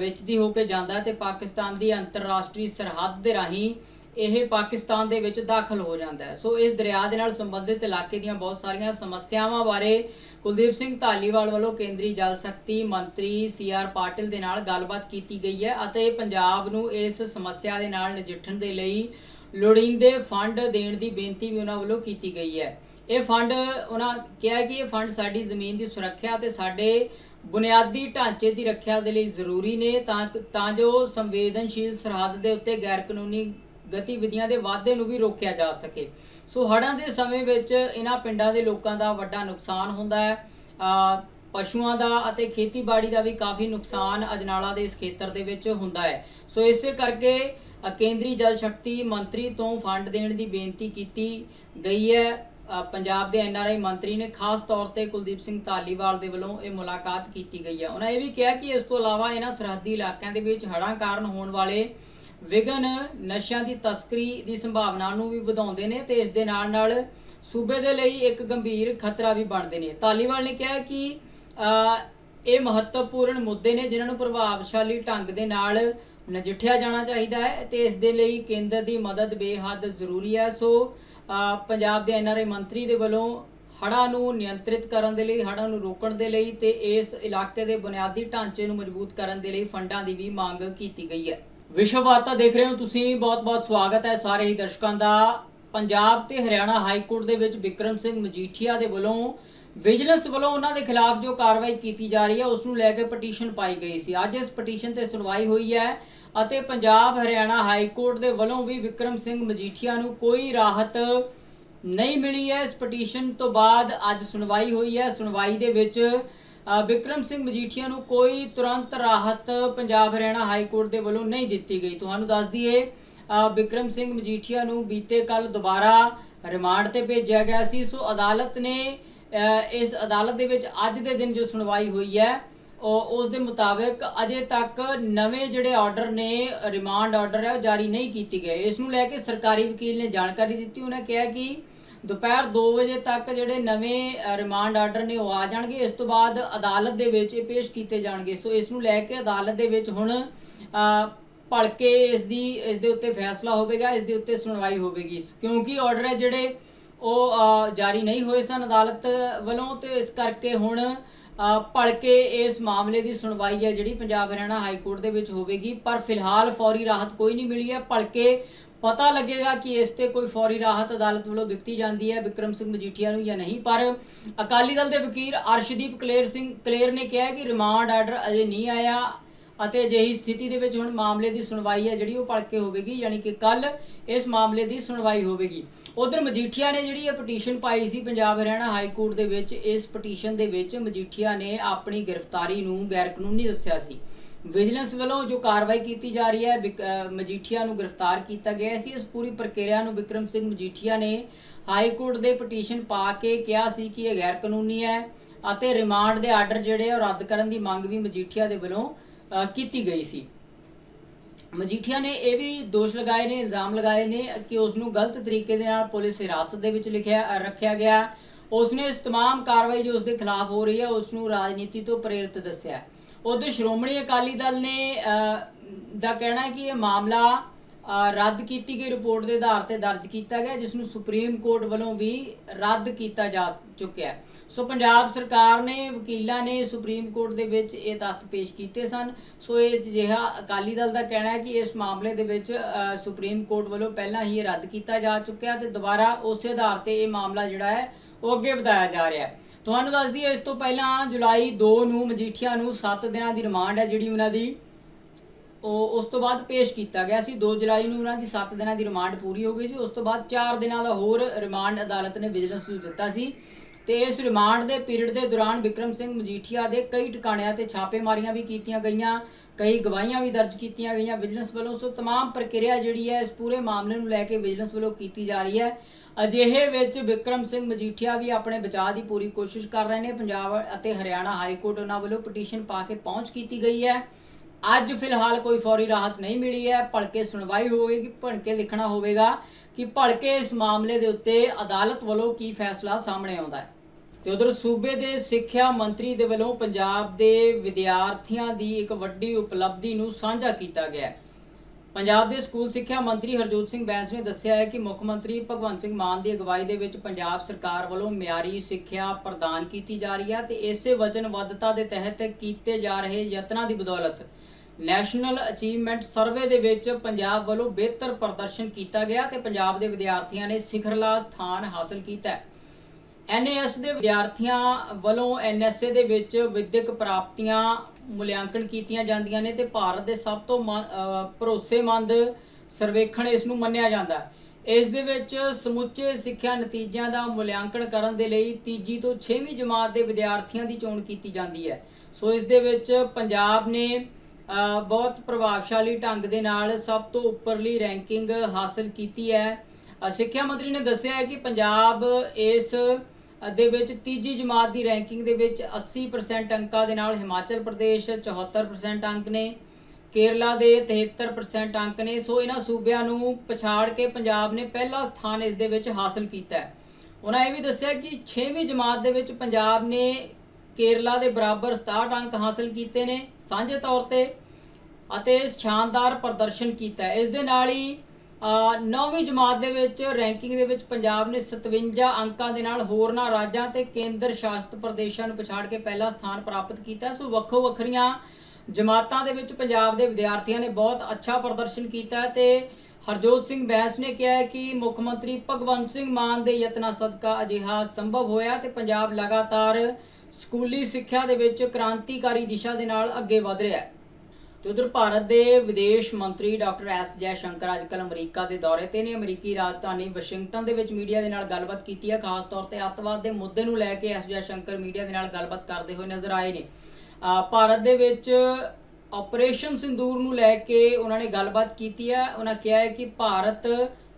A: ਵਿੱਚ ਦੀ ਹੋ ਕੇ ਜਾਂਦਾ ਹੈ ਤੇ ਪਾਕਿਸਤਾਨ ਦੀ ਅੰਤਰਰਾਸ਼ਟਰੀ ਸਰਹੱਦ ਦੇ ਰਾਹੀਂ ਇਹ ਪਾਕਿਸਤਾਨ ਦੇ ਵਿੱਚ ਦਾਖਲ ਹੋ ਜਾਂਦਾ ਹੈ। ਸੋ ਇਸ ਦਰਿਆ ਦੇ ਨਾਲ ਸੰਬੰਧਿਤ ਇਲਾਕੇ ਦੀਆਂ ਬਹੁਤ ਸਾਰੀਆਂ ਸਮੱਸਿਆਵਾਂ ਬਾਰੇ ਕੁਲਦੀਪ ਸਿੰਘ ਧਾਲੀਵਾਲ ਵੱਲੋਂ ਕੇਂਦਰੀ ਜਲ ਸ਼ਕਤੀ ਮੰਤਰੀ ਸੀ ਆਰ ਪਾਟਿਲ ਦੇ ਨਾਲ ਗੱਲਬਾਤ ਕੀਤੀ ਗਈ ਹੈ ਅਤੇ ਪੰਜਾਬ ਨੂੰ ਇਸ ਸਮੱਸਿਆ ਦੇ ਨਾਲ ਨਜਿੱਠਣ ਦੇ ਲਈ ਲੋੜੀਂਦੇ ਫੰਡ ਦੇਣ ਦੀ ਬੇਨਤੀ ਵੀ ਉਹਨਾਂ ਵੱਲੋਂ ਕੀਤੀ ਗਈ ਹੈ। ਇਹ ਫੰਡ ਉਹਨਾਂ ਕਿਹਾ ਕਿ ਇਹ ਫੰਡ ਸਾਡੀ ਜ਼ਮੀਨ ਦੀ ਸੁਰੱਖਿਆ ਤੇ ਸਾਡੇ ਬੁਨਿਆਦੀ ਢਾਂਚੇ ਦੀ ਰੱਖਿਆ ਦੇ ਲਈ ਜ਼ਰੂਰੀ ਨੇ ਤਾਂ ਤਾਂ ਜੋ ਸੰਵੇਦਨਸ਼ੀਲ ਸਰਹੱਦ ਦੇ ਉੱਤੇ ਗੈਰ ਕਾਨੂੰਨੀ ਗਤੀਵਿਧੀਆਂ ਦੇ ਵਾਧੇ ਨੂੰ ਵੀ ਰੋਕਿਆ ਜਾ ਸਕੇ। ਸੋ ਹੜ੍ਹਾਂ ਦੇ ਸਮੇਂ ਵਿੱਚ ਇਹਨਾਂ ਪਿੰਡਾਂ ਦੇ ਲੋਕਾਂ ਦਾ ਵੱਡਾ ਨੁਕਸਾਨ ਹੁੰਦਾ ਹੈ। ਪਸ਼ੂਆਂ ਦਾ ਅਤੇ ਖੇਤੀਬਾੜੀ ਦਾ ਵੀ ਕਾਫੀ ਨੁਕਸਾਨ ਅਜਨਾਲਾ ਦੇ ਇਸ ਖੇਤਰ ਦੇ ਵਿੱਚ ਹੁੰਦਾ ਹੈ। ਸੋ ਇਸੇ ਕਰਕੇ ਕੇਂਦਰੀ ਜਲ ਸ਼ਕਤੀ ਮੰਤਰੀ ਤੋਂ ਫੰਡ ਦੇਣ ਦੀ ਬੇਨਤੀ ਕੀਤੀ ਗਈ ਹੈ। ਪੰਜਾਬ ਦੇ ਐਨਆਰਆਈ ਮੰਤਰੀ ਨੇ ਖਾਸ ਤੌਰ ਤੇ ਕੁਲਦੀਪ ਸਿੰਘ ਧਾਲੀਵਾਲ ਦੇ ਵੱਲੋਂ ਇਹ ਮੁਲਾਕਾਤ ਕੀਤੀ ਗਈ ਹੈ। ਉਹਨਾਂ ਇਹ ਵੀ ਕਿਹਾ ਕਿ ਇਸ ਤੋਂ ਇਲਾਵਾ ਇਹਨਾਂ ਸਰਹੱਦੀ ਇਲਾਕਿਆਂ ਦੇ ਵਿੱਚ ਹੜ੍ਹਾਂ ਕਾਰਨ ਹੋਣ ਵਾਲੇ ਵਿਗਨ ਨਸ਼ਿਆਂ ਦੀ ਤਸਕਰੀ ਦੀ ਸੰਭਾਵਨਾ ਨੂੰ ਵੀ ਵਧਾਉਂਦੇ ਨੇ ਤੇ ਇਸ ਦੇ ਨਾਲ ਨਾਲ ਸੂਬੇ ਦੇ ਲਈ ਇੱਕ ਗੰਭੀਰ ਖਤਰਾ ਵੀ ਬਣਦੇ ਨੇ। ਧਾਲੀਵਾਲ ਨੇ ਕਿਹਾ ਕਿ ਇਹ ਮਹੱਤਵਪੂਰਨ ਮੁੱਦੇ ਨੇ ਜਿਨ੍ਹਾਂ ਨੂੰ ਪ੍ਰਭਾਵਸ਼ਾਲੀ ਢੰਗ ਦੇ ਨਾਲ ਨਜਿੱਠਿਆ ਜਾਣਾ ਚਾਹੀਦਾ ਹੈ ਤੇ ਇਸ ਦੇ ਲਈ ਕੇਂਦਰ ਦੀ ਮਦਦ ਬੇਹੱਦ ਜ਼ਰੂਰੀ ਹੈ। ਸੋ ਪੰਜਾਬ ਦੇ ਐਨਆਰਆਈ ਮੰਤਰੀ ਦੇ ਵੱਲੋਂ ਹੜ੍ਹਾਂ ਨੂੰ ਨਿਯੰਤਰਿਤ ਕਰਨ ਦੇ ਲਈ, ਹੜ੍ਹਾਂ ਨੂੰ ਰੋਕਣ ਦੇ ਲਈ ਤੇ ਇਸ ਇਲਾਕੇ ਦੇ ਬੁਨਿਆਦੀ ਢਾਂਚੇ ਨੂੰ ਮਜ਼ਬੂਤ ਕਰਨ ਦੇ ਲਈ ਫੰਡਾਂ ਦੀ ਵੀ ਮੰਗ ਕੀਤੀ ਗਈ ਹੈ। ਵਿਸ਼ਵ ਵਾਰਤਾ ਦੇਖ ਰਹੇ ਹੋ ਤੁਸੀਂ। ਬਹੁਤ-ਬਹੁਤ ਸਵਾਗਤ ਹੈ ਸਾਰੇ ਹੀ ਦਰਸ਼ਕਾਂ ਦਾ। ਪੰਜਾਬ ਤੇ ਹਰਿਆਣਾ ਹਾਈ ਕੋਰਟ ਦੇ ਵਿੱਚ ਵਿਕਰਮ ਸਿੰਘ ਮਜੀਠੀਆ ਦੇ ਵੱਲੋਂ ਵਿਜੀਲੈਂਸ ਵੱਲੋਂ ਉਹਨਾਂ ਦੇ ਖਿਲਾਫ ਜੋ ਕਾਰਵਾਈ ਕੀਤੀ ਜਾ ਰਹੀ ਹੈ, ਉਸ ਨੂੰ ਲੈ ਕੇ ਪਟੀਸ਼ਨ ਪਾਈ ਗਈ ਸੀ। ਅੱਜ ਇਸ ਪਟੀਸ਼ਨ ਤੇ ਸੁਣਵਾਈ ਹੋਈ ਹੈ ਅਤੇ ਪੰਜਾਬ ਹਰਿਆਣਾ ਹਾਈ ਕੋਰਟ ਦੇ ਵੱਲੋਂ ਵੀ ਵਿਕਰਮ ਸਿੰਘ ਮਜੀਠੀਆ ਨੂੰ ਕੋਈ ਰਾਹਤ ਨਹੀਂ ਮਿਲੀ ਹੈ। ਇਸ ਪਟੀਸ਼ਨ ਤੋਂ ਬਾਅਦ ਅੱਜ ਸੁਣਵਾਈ ਹੋਈ ਹੈ। ਸੁਣਵਾਈ ਦੇ ਵਿੱਚ ਵਿਕਰਮ ਸਿੰਘ ਮਜੀਠੀਆ ਨੂੰ ਕੋਈ ਤੁਰੰਤ ਰਾਹਤ ਪੰਜਾਬ ਹਰਿਆਣਾ ਹਾਈ ਕੋਰਟ ਦੇ ਵੱਲੋਂ ਨਹੀਂ ਦਿੱਤੀ ਗਈ। ਤੁਹਾਨੂੰ ਦੱਸ ਦਈਏ ਵਿਕਰਮ ਸਿੰਘ ਮਜੀਠੀਆ ਨੂੰ ਬੀਤੇ ਕੱਲ ਦੁਬਾਰਾ ਰਿਮਾਂਡ ਤੇ ਭੇਜਿਆ ਗਿਆ ਸੀ। ਸੋ ਅਦਾਲਤ ਨੇ ਇਸ ਅਦਾਲਤ ਦੇ ਵਿੱਚ ਅੱਜ ਦੇ ਦਿਨ ਜੋ ਸੁਣਵਾਈ ਹੋਈ ਹੈ, ਉਹ, ਉਸ ਦੇ ਮੁਤਾਬਕ ਅਜੇ ਤੱਕ ਨਵੇਂ ਜਿਹੜੇ ਆਰਡਰ ਨੇ, ਰਿਮਾਂਡ ਆਰਡਰ ਹੈ, ਉਹ ਜਾਰੀ ਨਹੀਂ ਕੀਤੇ ਗਏ। ਇਸ ਨੂੰ ਲੈ ਕੇ ਸਰਕਾਰੀ ਵਕੀਲ ਨੇ ਜਾਣਕਾਰੀ ਦਿੱਤੀ। ਉਹਨਾਂ ਕਿਹਾ ਕਿ ਦੁਪਹਿਰ 2 ਵਜੇ ਤੱਕ ਜਿਹੜੇ ਨਵੇਂ ਰਿਮਾਂਡ ਆਰਡਰ ਨੇ ਉਹ ਆ ਜਾਣਗੇ। ਇਸ ਤੋਂ ਬਾਅਦ ਅਦਾਲਤ ਦੇ ਵਿੱਚ ਇਹ ਪੇਸ਼ ਕੀਤੇ ਜਾਣਗੇ। ਸੋ ਇਸ ਨੂੰ ਲੈ ਕੇ ਅਦਾਲਤ ਦੇ ਵਿੱਚ ਹੁਣ ਭਲਕੇ ਇਸ ਦੀ, ਇਸ ਦੇ ਉੱਤੇ ਫੈਸਲਾ ਹੋਵੇਗਾ, ਇਸ ਦੇ ਉੱਤੇ ਸੁਣਵਾਈ ਹੋਵੇਗੀ। ਕਿਉਂਕਿ ਆਰਡਰ ਹੈ ਜਿਹੜੇ ਉਹ ਜਾਰੀ ਨਹੀਂ ਹੋਏ ਸਨ ਅਦਾਲਤ ਵੱਲੋਂ ਤੇ ਇਸ ਕਰਕੇ ਹੁਣ ਭਲਕੇ ਇਸ ਮਾਮਲੇ ਦੀ ਸੁਣਵਾਈ ਹੈ ਜਿਹੜੀ ਪੰਜਾਬ ਹਰਿਆਣਾ ਹਾਈ ਕੋਰਟ ਦੇ ਵਿੱਚ ਹੋਵੇਗੀ। ਪਰ ਫਿਲਹਾਲ ਫੌਰੀ ਰਾਹਤ ਕੋਈ ਨਹੀਂ ਮਿਲੀ ਹੈ। ਭਲਕੇ ਪਤਾ ਲੱਗੇਗਾ ਕਿ ਇਸ ਤੇ ਕੋਈ ਫੌਰੀ ਰਾਹਤ ਅਦਾਲਤ ਵੱਲੋਂ ਦਿੱਤੀ ਜਾਂਦੀ ਹੈ ਵਿਕਰਮ ਸਿੰਘ ਮਜੀਠੀਆ ਨੂੰ ਜਾਂ ਨਹੀਂ। ਪਰ ਅਕਾਲੀ ਦਲ ਦੇ ਵਕੀਲ ਅਰਸ਼ਦੀਪ ਕਲੇਰ ਸਿੰਘ ਕਲੇਰ ਨੇ ਕਿਹਾ ਕਿ ਰਿਮਾਂਡ ਆਰਡਰ ਅਜੇ ਨਹੀਂ ਆਇਆ ਅਤੇ ਅਜਿਹੀ ਸਥਿਤੀ ਦੇ ਵਿੱਚ ਹੁਣ ਮਾਮਲੇ ਦੀ ਸੁਣਵਾਈ ਹੈ ਜਿਹੜੀ ਉਹ ਭਲਕੇ ਹੋਵੇਗੀ, ਯਾਨੀ ਕਿ ਕੱਲ ਇਸ ਮਾਮਲੇ ਦੀ ਸੁਣਵਾਈ ਹੋਵੇਗੀ। ਉਧਰ ਮਜੀਠੀਆ ਨੇ ਜਿਹੜੀ ਇਹ ਪਟੀਸ਼ਨ ਪਾਈ ਸੀ ਪੰਜਾਬ ਹਰਿਆਣਾ ਹਾਈ ਕੋਰਟ ਦੇ ਵਿੱਚ, ਇਸ ਪਟੀਸ਼ਨ ਦੇ ਵਿੱਚ ਮਜੀਠੀਆ ਨੇ ਆਪਣੀ ਗ੍ਰਿਫਤਾਰੀ ਨੂੰ ਗੈਰ ਕਾਨੂੰਨੀ ਦੱਸਿਆ ਸੀ। ਵਿਜੀਲੈਂਸ ਵੱਲੋਂ ਜੋ ਕਾਰਵਾਈ ਕੀਤੀ ਜਾ ਰਹੀ ਹੈ ਵਿਕ- ਅਹ ਮਜੀਠੀਆ ਨੂੰ ਗ੍ਰਿਫਤਾਰ ਕੀਤਾ ਗਿਆ ਸੀ ਇਸ ਪੂਰੀ ਪ੍ਰਕਿਰਿਆ ਨੂੰ ਵਿਕਰਮ ਸਿੰਘ ਮਜੀਠੀਆ ਨੇ ਹਾਈ ਕੋਰਟ ਦੇ ਪਟੀਸ਼ਨ ਪਾ ਕੇ ਕਿਹਾ ਸੀ ਕਿ ਇਹ ਗੈਰ ਕਾਨੂੰਨੀ ਹੈ ਅਤੇ ਰਿਮਾਂਡ ਦੇ ਆਰਡਰ ਜਿਹੜੇ ਆ ਉਹ ਰੱਦ ਕਰਨ ਦੀ ਮੰਗ ਵੀ ਮਜੀਠੀਆ ਦੇ ਵੱਲੋਂ ਅਹ ਕੀਤੀ ਗਈ ਸੀ ਮਜੀਠੀਆ ਨੇ ਇਹ ਵੀ ਦੋਸ਼ ਲਗਾਏ ਨੇ ਇਲਜ਼ਾਮ ਲਗਾਏ ਨੇ ਕਿ ਉਸ ਨੂੰ ਗਲਤ ਤਰੀਕੇ ਦੇ ਨਾਲ ਪੁਲਿਸ ਹਿਰਾਸਤ ਦੇ ਵਿੱਚ ਲਿਖਿਆ ਅ, ਰੱਖਿਆ ਗਿਆ ਉਸ ਨੇ ਇਸ तमाम ਕਾਰਵਾਈ ਜੋ ਉਸ ਦੇ ਖਿਲਾਫ ਹੋ ਰਹੀ ਹੈ ਉਸ ਨੂੰ ਰਾਜਨੀਤੀ ਤੋਂ ਪ੍ਰੇਰਿਤ ਦੱਸਿਆ ਉਹਦੇ ਸ਼੍ਰੋਮਣੀ ਅਕਾਲੀ ਦਲ ਨੇ ਦਾ ਕਹਿਣਾ ਹੈ ਕਿ ਇਹ ਮਾਮਲਾ ਰੱਦ ਕੀਤੀ ਗਈ ਰਿਪੋਰਟ ਦੇ ਆਧਾਰ ਤੇ ਦਰਜ ਕੀਤਾ ਗਿਆ, ਜਿਸ ਨੂੰ ਸੁਪਰੀਮ ਕੋਰਟ ਵੱਲੋਂ ਵੀ ਰੱਦ ਕੀਤਾ ਜਾ ਚੁੱਕਿਆ ਹੈ। ਸੋ ਪੰਜਾਬ ਸਰਕਾਰ ਨੇ, ਵਕੀਲਾਂ ਨੇ ਸੁਪਰੀਮ ਕੋਰਟ ਦੇ ਵਿੱਚ ਇਹ ਤੱਥ ਪੇਸ਼ ਕੀਤੇ ਸਨ। ਸੋ ਇਹ ਜਿਹੜਾ ਅਕਾਲੀ ਦਲ ਦਾ ਕਹਿਣਾ ਹੈ ਕਿ ਇਸ ਮਾਮਲੇ ਦੇ ਵਿੱਚ ਸੁਪਰੀਮ ਕੋਰਟ ਵੱਲੋਂ ਪਹਿਲਾਂ ਹੀ ਇਹ ਰੱਦ ਕੀਤਾ ਜਾ ਚੁੱਕਿਆ ਤੇ ਦੁਬਾਰਾ ਉਸੇ ਆਧਾਰ ਤੇ ਇਹ ਮਾਮਲਾ ਜਿਹੜਾ ਹੈ, ਉਹ ਅੱਗੇ ਵਧਾਇਆ ਜਾ ਰਿਹਾ ਹੈ। ਤੁਹਾਨੂੰ ਦੱਸ ਦਈਏ, ਇਸ ਤੋਂ ਪਹਿਲਾਂ ਜੁਲਾਈ 2 ਨੂੰ ਮਜੀਠੀਆ ਨੂੰ 7 ਦਿਨਾਂ ਦੀ ਰਿਮਾਂਡ ਹੈ ਜਿਹੜੀ ਉਹਨਾਂ ਦੀ। ਉਹ ਉਸ ਤੋਂ ਬਾਅਦ ਪੇਸ਼ ਕੀਤਾ ਗਿਆ ਸੀ। 2 ਜੁਲਾਈ ਨੂੰ ਉਹਨਾਂ ਦੀ 7 ਦਿਨਾਂ ਦੀ ਰਿਮਾਂਡ ਪੂਰੀ ਹੋ ਗਈ ਸੀ। ਉਸ ਤੋਂ ਬਾਅਦ 4 ਦਿਨਾਂ ਦਾ ਹੋਰ ਰਿਮਾਂਡ ਅਦਾਲਤ ਨੇ ਵਿਜੀਲੈਂਸ ਨੂੰ ਦਿੱਤਾ ਸੀ। ਤੇ ਇਸ ਰਿਮਾਂਡ ਦੇ ਪੀਰੀਅਡ ਦੇ ਦੌਰਾਨ ਵਿਕਰਮ ਸਿੰਘ ਮਜੀਠੀਆ ਦੇ ਕਈ ਟਿਕਾਣਿਆਂ ਤੇ ਛਾਪੇਮਾਰੀਆਂ ਵੀ ਕੀਤੀਆਂ ਗਈਆਂ ਕਈ ਗਵਾਹੀਆਂ ਵੀ ਦਰਜ ਕੀਤੀਆਂ ਗਈਆਂ ਵਿਜੀਲੈਂਸ ਵੱਲੋਂ ਸੋ तमाम ਪ੍ਰਕਿਰਿਆ ਜਿਹੜੀ ਹੈ ਇਸ ਪੂਰੇ ਮਾਮਲੇ ਨੂੰ ਲੈ ਕੇ ਵਿਜੀਲੈਂਸ ਵੱਲੋਂ ਕੀਤੀ ਜਾ ਰਹੀ ਹੈ ਅਜਿਹੇ ਵਿੱਚ ਵਿਕਰਮ ਸਿੰਘ ਮਜੀਠੀਆ ਵੀ ਆਪਣੇ ਬਚਾਅ ਦੀ ਪੂਰੀ ਕੋਸ਼ਿਸ਼ ਕਰ ਰਹੇ ਨੇ ਪੰਜਾਬ ਅਤੇ ਹਰਿਆਣਾ ਹਾਈ ਕੋਰਟ ਉਹਨਾਂ ਵੱਲੋਂ ਪਟੀਸ਼ਨ ਪਾ ਕੇ ਪਹੁੰਚ ਕੀਤੀ ਗਈ ਹੈ ਅੱਜ ਫਿਲਹਾਲ ਕੋਈ ਫੌਰੀ ਰਾਹਤ ਨਹੀਂ ਮਿਲੀ ਹੈ ਭਲਕੇ ਸੁਣਵਾਈ ਹੋਵੇਗੀ ਭਲਕੇ ਲਿਖਣਾ ਹੋਵੇਗਾ ਕਿ ਭਲਕੇ ਇਸ ਮਾਮਲੇ ਦੇ ਉੱਤੇ ਅਦਾਲਤ ਵੱਲੋਂ ਕੀ ਫੈਸਲਾ ਸਾਹਮਣੇ ਆਉਂਦਾ ਹੈ ਤੇ ਉਧਰ ਸੂਬੇ ਦੇ ਸਿੱਖਿਆ ਮੰਤਰੀ ਦੇ ਵੱਲੋਂ ਪੰਜਾਬ ਦੇ ਵਿਦਿਆਰਥੀਆਂ ਦੀ ਇੱਕ ਵੱਡੀ ਉਪਲਬਧੀ ਨੂੰ ਸਾਂਝਾ ਕੀਤਾ ਗਿਆ ਪੰਜਾਬ ਦੇ ਸਕੂਲ ਸਿੱਖਿਆ ਮੰਤਰੀ ਹਰਜੋਤ ਸਿੰਘ ਬੈਂਸ ਨੇ ਦੱਸਿਆ ਹੈ ਕਿ ਮੁੱਖ ਮੰਤਰੀ ਭਗਵੰਤ ਸਿੰਘ ਮਾਨ ਦੀ ਅਗਵਾਈ ਦੇ ਵਿੱਚ ਪੰਜਾਬ ਸਰਕਾਰ ਵੱਲੋਂ ਮਿਆਰੀ ਸਿੱਖਿਆ ਪ੍ਰਦਾਨ ਕੀਤੀ ਜਾ ਰਹੀ ਹੈ ਤੇ ਇਸੇ ਵਚਨਬੱਧਤਾ ਦੇ ਤਹਿਤ ਕੀਤੇ ਜਾ ਰਹੇ ਯਤਨਾਂ ਦੀ ਬਦੌਲਤ ਨੈਸ਼ਨਲ ਅਚੀਵਮੈਂਟ ਸਰਵੇ ਦੇ ਵਿੱਚ ਪੰਜਾਬ ਵੱਲੋਂ ਬਿਹਤਰ ਪ੍ਰਦਰਸ਼ਨ ਕੀਤਾ ਗਿਆ ਤੇ ਪੰਜਾਬ ਦੇ ਵਿਦਿਆਰਥੀਆਂ ਨੇ ਸਿਖਰਲਾ ਸਥਾਨ ਹਾਸਲ ਕੀਤਾ ਹੈ। ਐਨਏਐਸ ਦੇ ਵਿਦਿਆਰਥੀਆਂ ਵੱਲੋਂ ਐਨਐਸਏ ਦੇ ਵਿੱਚ ਵਿਦਿਅਕ ਪ੍ਰਾਪਤੀਆਂ ਮੁਲਿਆਂਕਣ ਕੀਤੀਆਂ ਜਾਂਦੀਆਂ ਨੇ ਤੇ ਭਾਰਤ ਦੇ ਸਭ ਤੋਂ ਮ- ਭਰੋਸੇਮੰਦ ਸਰਵੇਖਣ ਇਸ ਨੂੰ ਮੰਨਿਆ ਜਾਂਦਾ ਹੈ। ਇਸ ਦੇ ਵਿੱਚ ਸਮੁੱਚੇ ਸਿੱਖਿਆ ਨਤੀਜਿਆਂ ਦਾ ਮੁਲਿਆਂਕਣ ਕਰਨ ਦੇ ਲਈ ਤੀਜੀ ਤੋਂ 6ਵੀਂ ਜਮਾਤ ਦੇ ਵਿਦਿਆਰਥੀਆਂ ਦੀ ਚੋਣ ਕੀਤੀ ਜਾਂਦੀ ਹੈ। ਸੋ ਇਸ ਦੇ ਵਿੱਚ ਪੰਜਾਬ ਨੇ ਬਹੁਤ ਪ੍ਰਭਾਵਸ਼ਾਲੀ ਢੰਗ ਦੇ ਨਾਲ ਸਭ ਤੋਂ ਉੱਪਰਲੀ ਰੈਂਕਿੰਗ ਹਾਸਲ ਕੀਤੀ ਹੈ। ਸਿੱਖਿਆ ਮੰਤਰੀ ਨੇ ਦੱਸਿਆ ਹੈ ਕਿ ਪੰਜਾਬ ਇਸ ਦੇ ਵਿੱਚ ਤੀਜੀ ਜਮਾਤ ਦੀ ਰੈਂਕਿੰਗ ਦੇ ਵਿੱਚ 80% ਅੰਕਾਂ ਦੇ ਨਾਲ ਹਿਮਾਚਲ ਪ੍ਰਦੇਸ਼ 74% ਅੰਕ ਨੇ, ਕੇਰਲਾ ਦੇ 73% ਅੰਕ ਨੇ। ਸੋ ਇਹਨਾਂ ਸੂਬਿਆਂ ਨੂੰ ਪਛਾੜ ਕੇ ਪੰਜਾਬ ਨੇ ਪਹਿਲਾ ਸਥਾਨ ਇਸ ਦੇ ਵਿੱਚ ਹਾਸਲ ਕੀਤਾ ਹੈ। ਉਹਨਾਂ ਇਹ ਵੀ ਦੱਸਿਆ ਕਿ 6ਵੀਂ ਜਮਾਤ ਦੇ ਵਿੱਚ ਪੰਜਾਬ ਨੇ ਕੇਰਲਾ ਦੇ ਬਰਾਬਰ 67 ਅੰਕ ਹਾਸਲ ਕੀਤੇ ਨੇ, ਸਾਂਝੇ ਤੌਰ ਤੇ, ਅਤੇ ਸ਼ਾਨਦਾਰ ਪ੍ਰਦਰਸ਼ਨ ਕੀਤਾ ਇਸ ਦੇ ਨਾਲ ਹੀ ਨੌਵੀਂ ਜਮਾਤ ਦੇ ਵਿੱਚ ਰੈਂਕਿੰਗ ਦੇ ਵਿੱਚ ਪੰਜਾਬ ਨੇ 57 ਅੰਕਾਂ ਦੇ ਨਾਲ ਹੋਰਨਾਂ ਰਾਜਾਂ ਤੇ ਕੇਂਦਰ ਸ਼ਾਸਿਤ ਪ੍ਰਦੇਸ਼ਾਂ ਨੂੰ ਪਛਾੜ ਕੇ ਪਹਿਲਾ ਸਥਾਨ ਪ੍ਰਾਪਤ ਕੀਤਾ। ਸੋ ਵੱਖੋ ਵੱਖਰੀਆਂ ਜਮਾਤਾਂ ਦੇ ਵਿੱਚ ਪੰਜਾਬ ਦੇ ਵਿਦਿਆਰਥੀਆਂ ਨੇ ਬਹੁਤ ਅੱਛਾ ਪ੍ਰਦਰਸ਼ਨ ਕੀਤਾ ਹੈ ਤੇ ਹਰਜੋਤ ਸਿੰਘ ਬੈਂਸ ਨੇ ਕਿਹਾ ਕਿ ਮੁੱਖ ਮੰਤਰੀ ਭਗਵੰਤ ਸਿੰਘ ਮਾਨ ਦੇ ਯਤਨਾਂ ਸਦਕਾ ਅਜਿਹਾ ਸੰਭਵ ਹੋਇਆ ਤੇ ਪੰਜਾਬ ਲਗਾਤਾਰ ਸਕੂਲੀ ਸਿੱਖਿਆ ਦੇ ਵਿੱਚ ਕ੍ਰਾਂਤੀਕਾਰੀ ਦਿਸ਼ਾ ਦੇ ਨਾਲ ਅੱਗੇ ਵਧ ਰਿਹਾ ਹੈ। ਤੇ ਉਧਰ ਭਾਰਤ ਦੇ ਵਿਦੇਸ਼ ਮੰਤਰੀ ਡਾਕਟਰ ਐਸ ਜੈ ਸ਼ੰਕਰ ਅੱਜਕੱਲ ਅਮਰੀਕਾ ਦੇ ਦੌਰੇ ਤੇ ਨੇ। ਅਮਰੀਕੀ ਰਾਜਧਾਨੀ ਵਾਸ਼ਿੰਗਟਨ ਦੇ ਵਿੱਚ ਮੀਡੀਆ ਦੇ ਨਾਲ ਗੱਲਬਾਤ ਕੀਤੀ ਹੈ। ਖਾਸ ਤੌਰ ਤੇ ਅੱਤਵਾਦ ਦੇ ਮੁੱਦੇ ਨੂੰ ਲੈ K S Jai Shankar media ਦੇ ਨਾਲ ਗੱਲਬਾਤ ਕਰਦੇ ਹੋਏ ਨਜ਼ਰ ਆਏ ਨੇ। ਭਾਰਤ ਦੇ ਵਿੱਚ ਆਪਰੇਸ਼ਨ ਸਿੰਦੂਰ ਨੂੰ ਲੈ ਕੇ ਉਹਨਾਂ ਨੇ ਗੱਲਬਾਤ ਕੀਤੀ ਹੈ। ਉਹਨਾਂ ਕਿਹਾ ਹੈ ਕਿ ਭਾਰਤ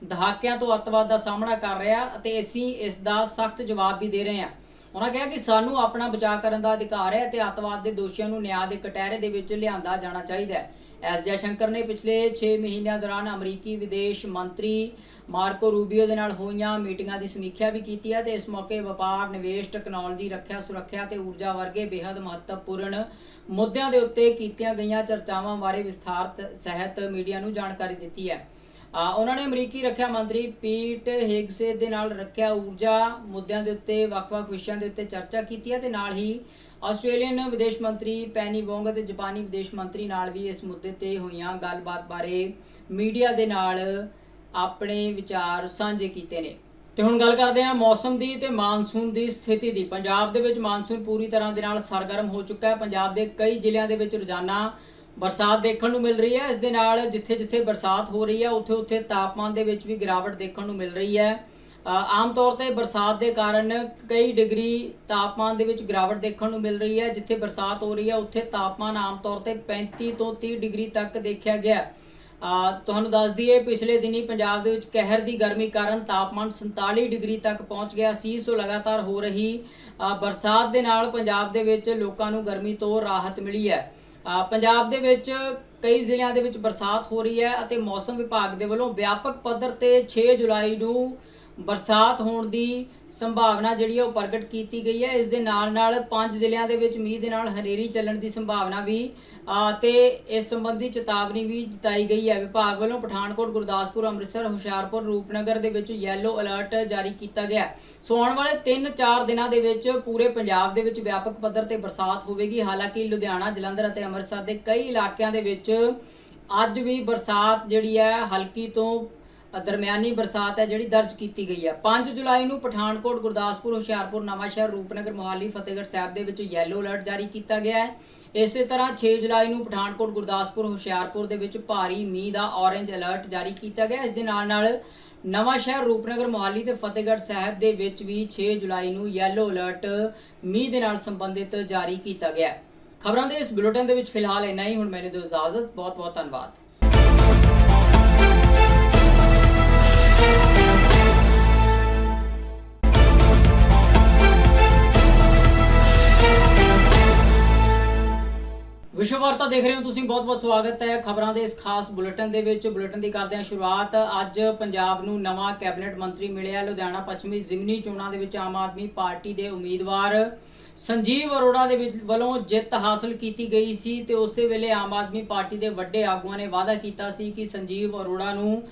A: ਦਹਾਕਿਆਂ ਤੋਂ ਅੱਤਵਾਦ ਦਾ ਸਾਹਮਣਾ ਕਰ ਰਿਹਾ ਅਤੇ ਅਸੀਂ ਇਸ ਦਾ ਸਖਤ ਜਵਾਬ ਵੀ ਦੇ ਰਹੇ ਹਾਂ। ਉਹਨਾਂ ਕਿਹਾ ਕਿ ਸਾਨੂੰ ਆਪਣਾ ਬਚਾਅ ਕਰਨ ਦਾ ਅਧਿਕਾਰ ਹੈ ਤੇ ਅੱਤਵਾਦ ਦੇ ਦੋਸ਼ੀਆਂ ਨੂੰ ਨਿਆਂ ਦੇ ਕਟਹਿਰੇ ਦੇ ਵਿੱਚ ਲਿਆਂਦਾ ਜਾਣਾ ਚਾਹੀਦਾ ਹੈ। ਐਸ ਜੈਸ਼ੰਕਰ ਨੇ ਪਿਛਲੇ 6 ਮਹੀਨਿਆਂ ਦੌਰਾਨ ਅਮਰੀਕੀ ਵਿਦੇਸ਼ ਮੰਤਰੀ ਮਾਰਕੋ ਰੂਬੀਓ ਦੇ ਨਾਲ ਹੋਈਆਂ ਮੀਟਿੰਗਾਂ ਦੀ ਸਮੀਖਿਆ ਵੀ ਕੀਤੀ ਹੈ ਤੇ ਇਸ ਮੌਕੇ ਵਪਾਰ, ਨਿਵੇਸ਼, ਟੈਕਨੋਲੋਜੀ, ਰੱਖਿਆ ਸੁਰੱਖਿਆ ਤੇ ਊਰਜਾ ਵਰਗੇ ਬੇहद ਮਹੱਤਵਪੂਰਨ ਮੁੱਦਿਆਂ ਦੇ ਉੱਤੇ ਕੀਤੀਆਂ ਗਈਆਂ ਚਰਚਾਵਾਂ ਬਾਰੇ ਵਿਸਥਾਰਤ ਸਹਿਤ ਮੀਡੀਆ ਨੂੰ ਜਾਣਕਾਰੀ ਦਿੱਤੀ ਹੈ। ਉਹਨਾਂ ਨੇ ਅਮਰੀਕੀ ਰੱਖਿਆ ਮੰਤਰੀ ਪੀਟ ਹੈਗਸੇ ਦੇ ਨਾਲ ਰੱਖਿਆ ਊਰਜਾ ਮੁੱਦਿਆਂ ਦੇ ਉੱਤੇ ਵੱਖ-ਵੱਖ ਵਿਸ਼ਿਆਂ ਦੇ ਉੱਤੇ ਚਰਚਾ ਕੀਤੀ ਹੈ ਤੇ ਨਾਲ ਹੀ ਆਸਟ੍ਰੇਲੀਅਨ ਵਿਦੇਸ਼ ਮੰਤਰੀ ਪੈਨੀ ਵੋਂਗ ਅਤੇ ਜਾਪਾਨੀ ਵਿਦੇਸ਼ ਮੰਤਰੀ ਨਾਲ ਵੀ ਇਸ ਮੁੱਦੇ ਤੇ ਹੋਈਆਂ ਗੱਲਬਾਤ ਬਾਰੇ ਮੀਡੀਆ ਦੇ ਨਾਲ ਆਪਣੇ ਵਿਚਾਰ ਸਾਂਝੇ ਕੀਤੇ ਨੇ। ਤੇ ਹੁਣ ਗੱਲ ਕਰਦੇ ਹਾਂ ਮੌਸਮ ਦੀ ਤੇ ਮਾਨਸੂਨ ਦੀ ਸਥਿਤੀ ਦੀ। ਪੰਜਾਬ ਦੇ ਵਿੱਚ ਮਾਨਸੂਨ ਪੂਰੀ ਤਰ੍ਹਾਂ ਦੇ ਨਾਲ ਸਰਗਰਮ ਹੋ ਚੁੱਕਾ ਹੈ। ਪੰਜਾਬ ਦੇ ਕਈ ਜ਼ਿਲ੍ਹਿਆਂ ਦੇ ਵਿੱਚ ਰੋਜ਼ਾਨਾ ਬਰਸਾਤ ਦੇਖਣ ਨੂੰ ਮਿਲ ਰਹੀ ਹੈ। ਇਸ ਦੇ ਨਾਲ ਜਿੱਥੇ-ਜਿੱਥੇ ਬਰਸਾਤ ਹੋ ਰਹੀ ਹੈ ਉੱਥੇ-ਉੱਥੇ ਤਾਪਮਾਨ ਦੇ ਵਿੱਚ ਵੀ ਗਿਰਾਵਟ ਦੇਖਣ ਨੂੰ ਮਿਲ ਰਹੀ ਹੈ। ਆਮ ਤੌਰ ਤੇ ਬਰਸਾਤ ਦੇ ਕਾਰਨ ਕਈ ਡਿਗਰੀ ਤਾਪਮਾਨ ਦੇ ਵਿੱਚ ਗਿਰਾਵਟ ਦੇਖਣ ਨੂੰ ਮਿਲ ਰਹੀ ਹੈ। ਜਿੱਥੇ ਬਰਸਾਤ ਹੋ ਰਹੀ ਹੈ, ਉੱਥੇ ਤਾਪਮਾਨ ਆਮ ਤੌਰ ਤੇ 35 ਤੋਂ 30 ਡਿਗਰੀ ਤੱਕ ਦੇਖਿਆ ਗਿਆ ਤੁਹਾਨੂੰ ਦੱਸ ਦਈਏ, ਪਿਛਲੇ ਦਿਨੀ ਪੰਜਾਬ ਦੇ ਵਿੱਚ ਕਹਿਰ ਦੀ ਗਰਮੀ ਕਾਰਨ ਤਾਪਮਾਨ 47 ਡਿਗਰੀ ਤੱਕ ਪਹੁੰਚ ਗਿਆ ਸੀ। ਸੋ ਲਗਾਤਾਰ ਹੋ ਰਹੀ ਬਰਸਾਤ ਦੇ ਨਾਲ ਪੰਜਾਬ ਦੇ ਵਿੱਚ ਲੋਕਾਂ ਨੂੰ ਗਰਮੀ ਤੋਂ ਰਾਹਤ ਮਿਲੀ ਹੈ। ਪੰਜਾਬ ਦੇ ਵਿੱਚ ਕਈ ਜ਼ਿਲ੍ਹਿਆਂ ਦੇ ਵਿੱਚ ਬਰਸਾਤ ਹੋ ਰਹੀ ਹੈ ਅਤੇ ਮੌਸਮ ਵਿਭਾਗ ਦੇ ਵੱਲੋਂ ਵਿਆਪਕ ਪੱਧਰ ਤੇ 6 ਜੁਲਾਈ ਨੂੰ ਬਰਸਾਤ ਹੋਣ ਦੀ ਸੰਭਾਵਨਾ ਜਿਹੜੀ ਹੈ ਉਹ ਪ੍ਰਗਟ ਕੀਤੀ ਗਈ ਹੈ। ਇਸ ਦੇ ਨਾਲ ਨਾਲ ਪੰਜ ਜ਼ਿਲ੍ਹਿਆਂ ਦੇ ਵਿੱਚ ਮੀਂਹ ਦੇ ਨਾਲ ਹਨੇਰੀ ਚੱਲਣ ਦੀ ਸੰਭਾਵਨਾ ਵੀ ਅ, ਤੇ ਇਸ ਸੰਬੰਧੀ ਚੇਤਾਵਨੀ ਵੀ ਜਤਾਈ ਗਈ ਹੈ। ਵਿਭਾਗ ਵੱਲੋਂ ਪਠਾਨਕੋਟ ਗੁਰਦਾਸਪੁਰ ਅੰਮ੍ਰਿਤਸਰ ਹੁਸ਼ਿਆਰਪੁਰ ਰੂਪਨਗਰ ਦੇ ਵਿੱਚ ਯੈਲੋ ਅਲਰਟ ਜਾਰੀ ਕੀਤਾ ਗਿਆ ਸੋ ਆਉਣ ਵਾਲੇ 3-4 ਦਿਨਾਂ ਦੇ ਵਿੱਚ ਪੂਰੇ ਪੰਜਾਬ ਦੇ ਵਿੱਚ ਵਿਆਪਕ ਪੱਧਰ ਤੇ ਬਰਸਾਤ ਹੋਵੇਗੀ। ਹਾਲਾਂਕਿ ਲੁਧਿਆਣਾ ਜਲੰਧਰ ਅਤੇ ਅੰਮ੍ਰਿਤਸਰ ਦੇ ਕਈ ਇਲਾਕਿਆਂ ਦੇ ਵਿੱਚ ਅੱਜ ਵੀ ਬਰਸਾਤ ਜਿਹੜੀ ਹੈ ਹਲਕੀ ਤੋਂ ਦਰਮਿਆਨੀ ਬਰਸਾਤ ਹੈ ਜਿਹੜੀ ਦਰਜ ਕੀਤੀ ਗਈ ਹੈ। 5 ਜੁਲਾਈ ਨੂੰ ਪਠਾਨਕੋਟ, ਗੁਰਦਾਸਪੁਰ, ਹੁਸ਼ਿਆਰਪੁਰ ਨਵਾਂਸ਼ਹਿਰ ਰੂਪਨਗਰ, ਮੋਹਾਲੀ, ਫਤਿਹਗੜ੍ਹ ਸਾਹਿਬ ਦੇ ਵਿੱਚ ਯੈਲੋ ਅਲਰਟ ਜਾਰੀ ਕੀਤਾ ਗਿਆ ਹੈ। ਇਸੇ ਤਰ੍ਹਾਂ 6 ਜੁਲਾਈ ਨੂੰ ਪਠਾਨਕੋਟ, ਗੁਰਦਾਸਪੁਰ, ਹੁਸ਼ਿਆਰਪੁਰ ਦੇ ਵਿੱਚ ਭਾਰੀ ਮੀਂਹ ਦਾ ਔਰੇਂਜ ਅਲਰਟ ਜਾਰੀ ਕੀਤਾ ਗਿਆ। ਇਸ ਦੇ ਨਾਲ ਨਾਲ ਨਵਾਂਸ਼ਹਿਰ ਰੂਪਨਗਰ, ਮੋਹਾਲੀ ਤੇ ਫਤਿਹਗੜ੍ਹ ਸਾਹਿਬ ਦੇ ਵਿੱਚ ਵੀ 6 ਜੁਲਾਈ ਨੂੰ ਯੈਲੋ ਅਲਰਟ ਮੀਂਹ ਦੇ ਨਾਲ ਸੰਬੰਧਿਤ ਜਾਰੀ ਕੀਤਾ ਗਿਆ ਖਬਰਾਂ ਦੇ ਇਸ ਬੁਲੇਟਿਨ ਦੇ ਵਿੱਚ ਫਿਲਹਾਲ ਇੰਨਾ ਹੀ। ਹੁਣ ਮੈਨੂੰ ਦਿਓ ਇਜਾਜ਼ਤ। ਬਹੁਤ ਬਹੁਤ ਧੰਨਵਾਦ। ਵਿਸ਼ਵ ਵਾਰਤਾ ਦੇਖ ਰਹੇ ਹੋ ਤੁਸੀਂ, ਬਹੁਤ-ਬਹੁਤ ਸਵਾਗਤ ਹੈ ਖਬਰਾਂ ਦੇ ਇਸ ਖਾਸ ਬੁਲੇਟਿਨ ਦੇ ਵਿੱਚ। ਬੁਲੇਟਿਨ ਦੀ ਕਰਦੇ ਹਾਂ ਸ਼ੁਰੂਆਤ। ਅੱਜ ਪੰਜਾਬ ਨੂੰ ਨਵਾਂ ਕੈਬਨਿਟ ਮੰਤਰੀ ਮਿਲਿਆ ਲੁਧਿਆਣਾ ਪੱਛਮੀ ਜ਼ਿਮਨੀ ਚੋਣਾਂ ਦੇ ਵਿੱਚ ਆਮ ਆਦਮੀ ਪਾਰਟੀ ਦੇ ਉਮੀਦਵਾਰ ਸੰਜੀਵ ਅਰੋੜਾ ਦੇ ਵੱਲੋਂ ਜਿੱਤ ਹਾਸਲ ਕੀਤੀ ਗਈ ਸੀ ਤੇ ਉਸੇ ਵੇਲੇ ਆਮ ਆਦਮੀ ਪਾਰਟੀ ਦੇ ਵੱਡੇ ਆਗੂਆਂ ਨੇ ਵਾਅਦਾ ਕੀਤਾ ਸੀ ਕਿ ਸੰਜੀਵ ਅਰੋੜਾ ਨੂੰ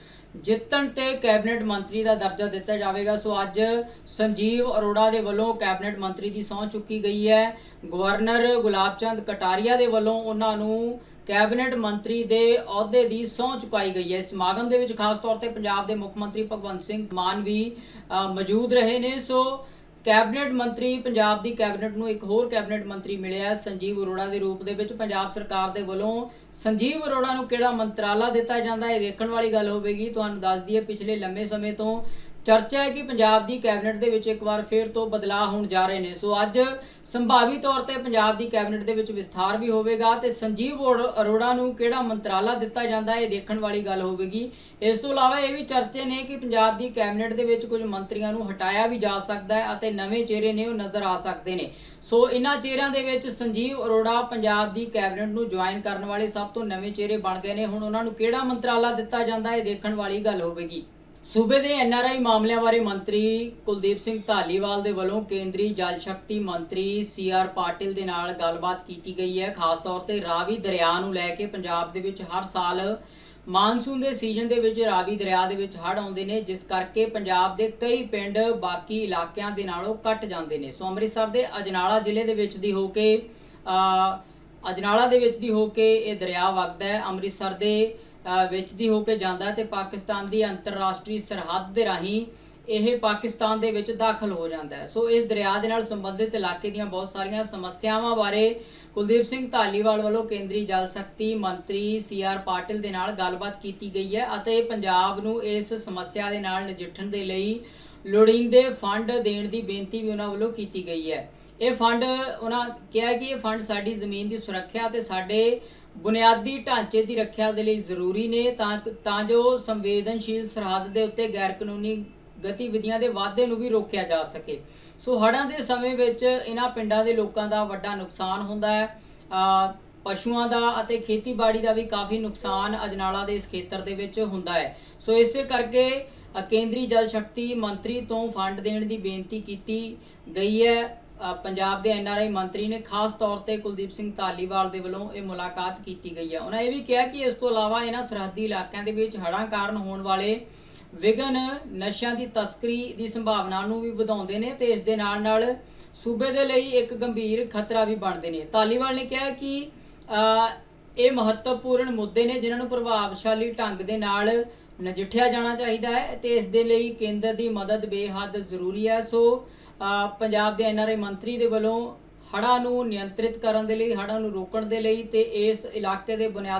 A: ਜਿੱਤਣ ਤੇ ਕੈਬਨਿਟ ਮੰਤਰੀ ਦਾ ਦਰਜਾ ਦਿੱਤਾ ਜਾਵੇਗਾ। ਸੋ ਅੱਜ ਸੰਜੀਵ ਅਰੋੜਾ ਦੇ ਵੱਲੋਂ ਕੈਬਨਿਟ ਮੰਤਰੀ ਦੀ ਸਹੁੰ ਚੁੱਕੀ ਗਈ ਹੈ। ਗਵਰਨਰ ਗੁਲਾਬ ਚੰਦ ਕਟਾਰੀਆ ਦੇ ਵੱਲੋਂ ਉਹਨਾਂ ਨੂੰ ਕੈਬਨਿਟ ਮੰਤਰੀ ਦੇ ਅਹੁਦੇ ਦੀ ਸਹੁੰ ਚੁਕਾਈ ਗਈ ਹੈ। ਇਸ ਸਮਾਗਮ ਦੇ ਵਿੱਚ ਖਾਸ ਤੌਰ ਤੇ ਪੰਜਾਬ ਦੇ ਮੁੱਖ ਮੰਤਰੀ ਭਗਵੰਤ ਸਿੰਘ ਮਾਨ ਵੀ ਮੌਜੂਦ ਰਹੇ ਨੇ। ਸੋ ਕੈਬਨਿਟ ਮੰਤਰੀ, ਪੰਜਾਬ ਦੀ ਕੈਬਨਿਟ ਨੂੰ ਇੱਕ ਹੋਰ ਕੈਬਨਿਟ ਮੰਤਰੀ ਮਿਲਿਆ, ਸੰਜੀਵ ਅਰੋੜਾ ਦੇ ਰੂਪ ਦੇ ਵਿੱਚ। ਪੰਜਾਬ ਸਰਕਾਰ ਦੇ ਵੱਲੋਂ ਸੰਜੀਵ ਅਰੋੜਾ ਨੂੰ ਕਿਹੜਾ ਮੰਤਰਾਲਾ ਦਿੱਤਾ ਜਾਂਦਾ ਹੈ? ਇਹ ਦੇਖਣ ਵਾਲੀ ਗੱਲ ਹੋਵੇਗੀ। ਤੁਹਾਨੂੰ ਦੱਸ ਦਈਏ, ਪਿਛਲੇ ਲੰਮੇ ਸਮੇਂ ਤੋਂ ਚਰਚਾ ਹੈ ਕਿ ਪੰਜਾਬ ਦੀ ਕੈਬਨਿਟ ਦੇ ਵਿੱਚ ਇੱਕ ਵਾਰ ਫੇਰ ਤੋਂ ਬਦਲਾਅ ਹੋਣ ਜਾ ਰਹੇ ਨੇ। ਸੋ ਅੱਜ ਸੰਭਾਵੀ ਤੌਰ ਤੇ ਪੰਜਾਬ ਦੀ ਕੈਬਨਿਟ ਦੇ ਵਿੱਚ ਵਿਸਥਾਰ ਵੀ ਹੋਵੇਗਾ ਤੇ ਸੰਜੀਵ ਅਰੋ- ਅਰੋੜਾ ਨੂੰ ਕਿਹੜਾ ਮੰਤਰਾਲਾ ਦਿੱਤਾ ਜਾਂਦਾ ਹੈ ਇਹ ਦੇਖਣ ਵਾਲੀ ਗੱਲ ਹੋਵੇਗੀ। ਇਸ ਤੋਂ ਇਲਾਵਾ ਇਹ ਵੀ ਚਰਚੇ ਨੇ ਕਿ ਪੰਜਾਬ ਦੀ ਕੈਬਨਿਟ ਦੇ ਵਿੱਚ ਕੁਝ ਮੰਤਰੀਆਂ ਨੂੰ ਹਟਾਇਆ ਵੀ ਜਾ ਸਕਦਾ ਹੈ ਅਤੇ ਨਵੇਂ ਚਿਹਰੇ ਨੇ ਉਹ ਨਜ਼ਰ ਆ ਸਕਦੇ ਨੇ। ਸੋ ਇਹਨਾਂ ਚਿਹਰਿਆਂ ਦੇ ਵਿੱਚ ਸੰਜੀਵ ਅਰੋੜਾ ਪੰਜਾਬ ਦੀ ਕੈਬਨਿਟ ਨੂੰ ਜੁਆਇਨ ਕਰਨ ਵਾਲੇ ਸਭ ਤੋਂ ਨਵੇਂ ਚਿਹਰੇ ਬਣ ਗਏ ਨੇ। ਹੁਣ ਉਹਨਾਂ ਨੂੰ ਕਿਹੜਾ ਮੰਤਰਾਲਾ ਦਿੱਤਾ ਜਾਂਦਾ ਹੈ ਇਹ ਦੇਖਣ ਵਾਲੀ ਗੱਲ ਹੋਵੇਗੀ। ਸੂਬੇ ਦੇ ਐਨਆਰਆਈ ਮਾਮਲਿਆਂ ਬਾਰੇ ਮੰਤਰੀ ਕੁਲਦੀਪ ਸਿੰਘ ਧਾਲੀਵਾਲ ਦੇ ਵੱਲੋਂ ਕੇਂਦਰੀ ਜਲ ਸ਼ਕਤੀ ਮੰਤਰੀ ਸੀਆਰ ਪਾਟਿਲ ਦੇ ਨਾਲ ਗੱਲਬਾਤ ਕੀਤੀ ਗਈ ਹੈ। ਖਾਸ ਤੌਰ ਤੇ ਰਾਵੀ ਦਰਿਆ ਨੂੰ ਲੈ ਕੇ ਪੰਜਾਬ ਦੇ ਵਿੱਚ ਹਰ ਸਾਲ ਮਾਨਸੂਨ ਦੇ ਸੀਜ਼ਨ ਦੇ ਵਿੱਚ ਰਾਵੀ ਦਰਿਆ ਦੇ ਵਿੱਚ ਹੜ੍ਹ ਆਉਂਦੇ ਨੇ, ਜਿਸ ਕਰਕੇ ਪੰਜਾਬ ਦੇ ਕਈ ਪਿੰਡ ਬਾਕੀ ਇਲਾਕਿਆਂ ਦੇ ਨਾਲੋਂ ਕੱਟ ਜਾਂਦੇ ਨੇ। ਸੋ ਅੰਮ੍ਰਿਤਸਰ ਦੇ ਅਜਨਾਲਾ ਜ਼ਿਲ੍ਹੇ ਦੇ ਵਿੱਚ ਦੀ ਹੋ ਕੇ ਅਜਨਾਲਾ ਦੇ ਵਿੱਚ ਦੀ ਹੋ ਕੇ ਇਹ ਦਰਿਆ ਵਗਦਾ ਹੈ। ਅੰਮ੍ਰਿਤਸਰ ਦੇ ਵਿੱਚ ਦੀ ਹੋ ਕੇ ਜਾਂਦਾ ਹੈ ਤੇ ਪਾਕਿਸਤਾਨ ਦੀ ਅੰਤਰਰਾਸ਼ਟਰੀ ਸਰਹੱਦ ਦੇ ਰਾਹੀਂ ਇਹ ਪਾਕਿਸਤਾਨ ਦੇ ਵਿੱਚ ਦਾਖਲ ਹੋ ਜਾਂਦਾ ਹੈ। ਸੋ ਇਸ ਦਰਿਆ ਦੇ ਨਾਲ ਸੰਬੰਧਿਤ ਇਲਾਕੇ ਦੀਆਂ ਬਹੁਤ ਸਾਰੀਆਂ ਸਮੱਸਿਆਵਾਂ ਬਾਰੇ ਕੁਲਦੀਪ ਸਿੰਘ ਧਾਲੀਵਾਲ ਵੱਲੋਂ ਕੇਂਦਰੀ ਜਲ ਸ਼ਕਤੀ ਮੰਤਰੀ ਸੀ ਆਰ ਪਾਟਿਲ ਦੇ ਨਾਲ ਗੱਲਬਾਤ ਕੀਤੀ ਗਈ ਹੈ ਅਤੇ ਪੰਜਾਬ ਨੂੰ ਇਸ ਸਮੱਸਿਆ ਦੇ ਨਾਲ ਨਜਿੱਠਣ ਦੇ ਲਈ ਲੋੜੀਂਦੇ ਫੰਡ ਦੇਣ ਦੀ ਬੇਨਤੀ ਵੀ ਉਹਨਾਂ ਵੱਲੋਂ ਕੀਤੀ ਗਈ ਹੈ। ਇਹ ਫੰਡ ਉਹਨਾਂ ਕਿਹਾ ਕਿ ਇਹ ਫੰਡ ਸਾਡੀ ਜ਼ਮੀਨ ਦੀ ਸੁਰੱਖਿਆ ਤੇ ਸਾਡੇ ਬੁਨਿਆਦੀ ਢਾਂਚੇ ਦੀ ਰੱਖਿਆ ਦੇ ਲਈ ਜ਼ਰੂਰੀ ਨੇ, ਤਾਂ ਤਾਂ ਜੋ ਸੰਵੇਦਨਸ਼ੀਲ ਸਰਹੱਦ ਦੇ ਉੱਤੇ ਗੈਰ ਕਾਨੂੰਨੀ ਗਤੀਵਿਧੀਆਂ ਦੇ ਵਾਧੇ ਨੂੰ ਵੀ ਰੋਕਿਆ ਜਾ ਸਕੇ। ਸੋ ਹੜ੍ਹਾਂ ਦੇ ਸਮੇਂ ਵਿੱਚ ਇਹਨਾਂ ਪਿੰਡਾਂ ਦੇ ਲੋਕਾਂ ਦਾ ਵੱਡਾ ਨੁਕਸਾਨ ਹੁੰਦਾ ਹੈ। ਪਸ਼ੂਆਂ ਦਾ ਅਤੇ ਖੇਤੀਬਾੜੀ ਦਾ ਵੀ ਕਾਫੀ ਨੁਕਸਾਨ ਅਜਨਾਲਾ ਦੇ ਇਸ ਖੇਤਰ ਦੇ ਵਿੱਚ ਹੁੰਦਾ ਹੈ। ਸੋ ਇਸੇ ਕਰਕੇ ਕੇਂਦਰੀ ਜਲ ਸ਼ਕਤੀ ਮੰਤਰੀ ਤੋਂ ਫੰਡ ਦੇਣ ਦੀ ਬੇਨਤੀ ਕੀਤੀ ਗਈ ਹੈ। ਪੰਜਾਬ ਦੇ ਐਨਆਰਆਈ ਮੰਤਰੀ ਨੇ ਖਾਸ ਤੌਰ ਤੇ ਕੁਲਦੀਪ ਸਿੰਘ ਧਾਲੀਵਾਲ ਦੇ ਵੱਲੋਂ ਇਹ ਮੁਲਾਕਾਤ ਕੀਤੀ ਗਈ ਹੈ। ਉਹਨਾਂ ਇਹ ਵੀ ਕਿਹਾ ਕਿ ਇਸ ਤੋਂ ਇਲਾਵਾ ਇਹਨਾਂ ਸਰਹੱਦੀ ਇਲਾਕਿਆਂ ਦੇ ਵਿੱਚ ਹੜ੍ਹਾਂ ਕਾਰਨ ਹੋਣ ਵਾਲੇ ਵਿਗਨ ਨਸ਼ਿਆਂ ਦੀ ਤਸਕਰੀ ਦੀ ਸੰਭਾਵਨਾ ਨੂੰ ਵੀ ਵਧਾਉਂਦੇ ਨੇ ਤੇ ਇਸ ਦੇ ਨਾਲ ਨਾਲ ਸੂਬੇ ਦੇ ਲਈ ਇੱਕ ਗੰਭੀਰ ਖਤਰਾ ਵੀ ਬਣਦੇ ਨੇ। ਧਾਲੀਵਾਲ ਨੇ ਕਿਹਾ ਕਿ ਇਹ ਮਹੱਤਵਪੂਰਨ ਮੁੱਦੇ ਨੇ ਜਿਨ੍ਹਾਂ ਨੂੰ ਪ੍ਰਭਾਵਸ਼ਾਲੀ ਢੰਗ ਦੇ ਨਾਲ ਨਜਿੱਠਿਆ ਜਾਣਾ ਚਾਹੀਦਾ ਹੈ ਤੇ ਇਸ ਦੇ ਲਈ ਕੇਂਦਰ ਦੀ ਮਦਦ ਬੇਹੱਦ ਜ਼ਰੂਰੀ ਹੈ। ਸੋ ਪੰਜਾਬ ਦੇ ਐਨਆਰਆਈ ਮੰਤਰੀ ਦੇ ਵੱਲੋਂ ਹੜ੍ਹਾਂ ਨੂੰ ਨਿਯੰਤਰਿਤ ਕਰਨ ਦੇ ਲਈ, ਹੜ੍ਹਾਂ ਨੂੰ ਰੋਕਣ ਦੇ ਲਈ ਤੇ ਇਸ ਇਲਾਕੇ ਦੇ ਬੁਨਿਆਦ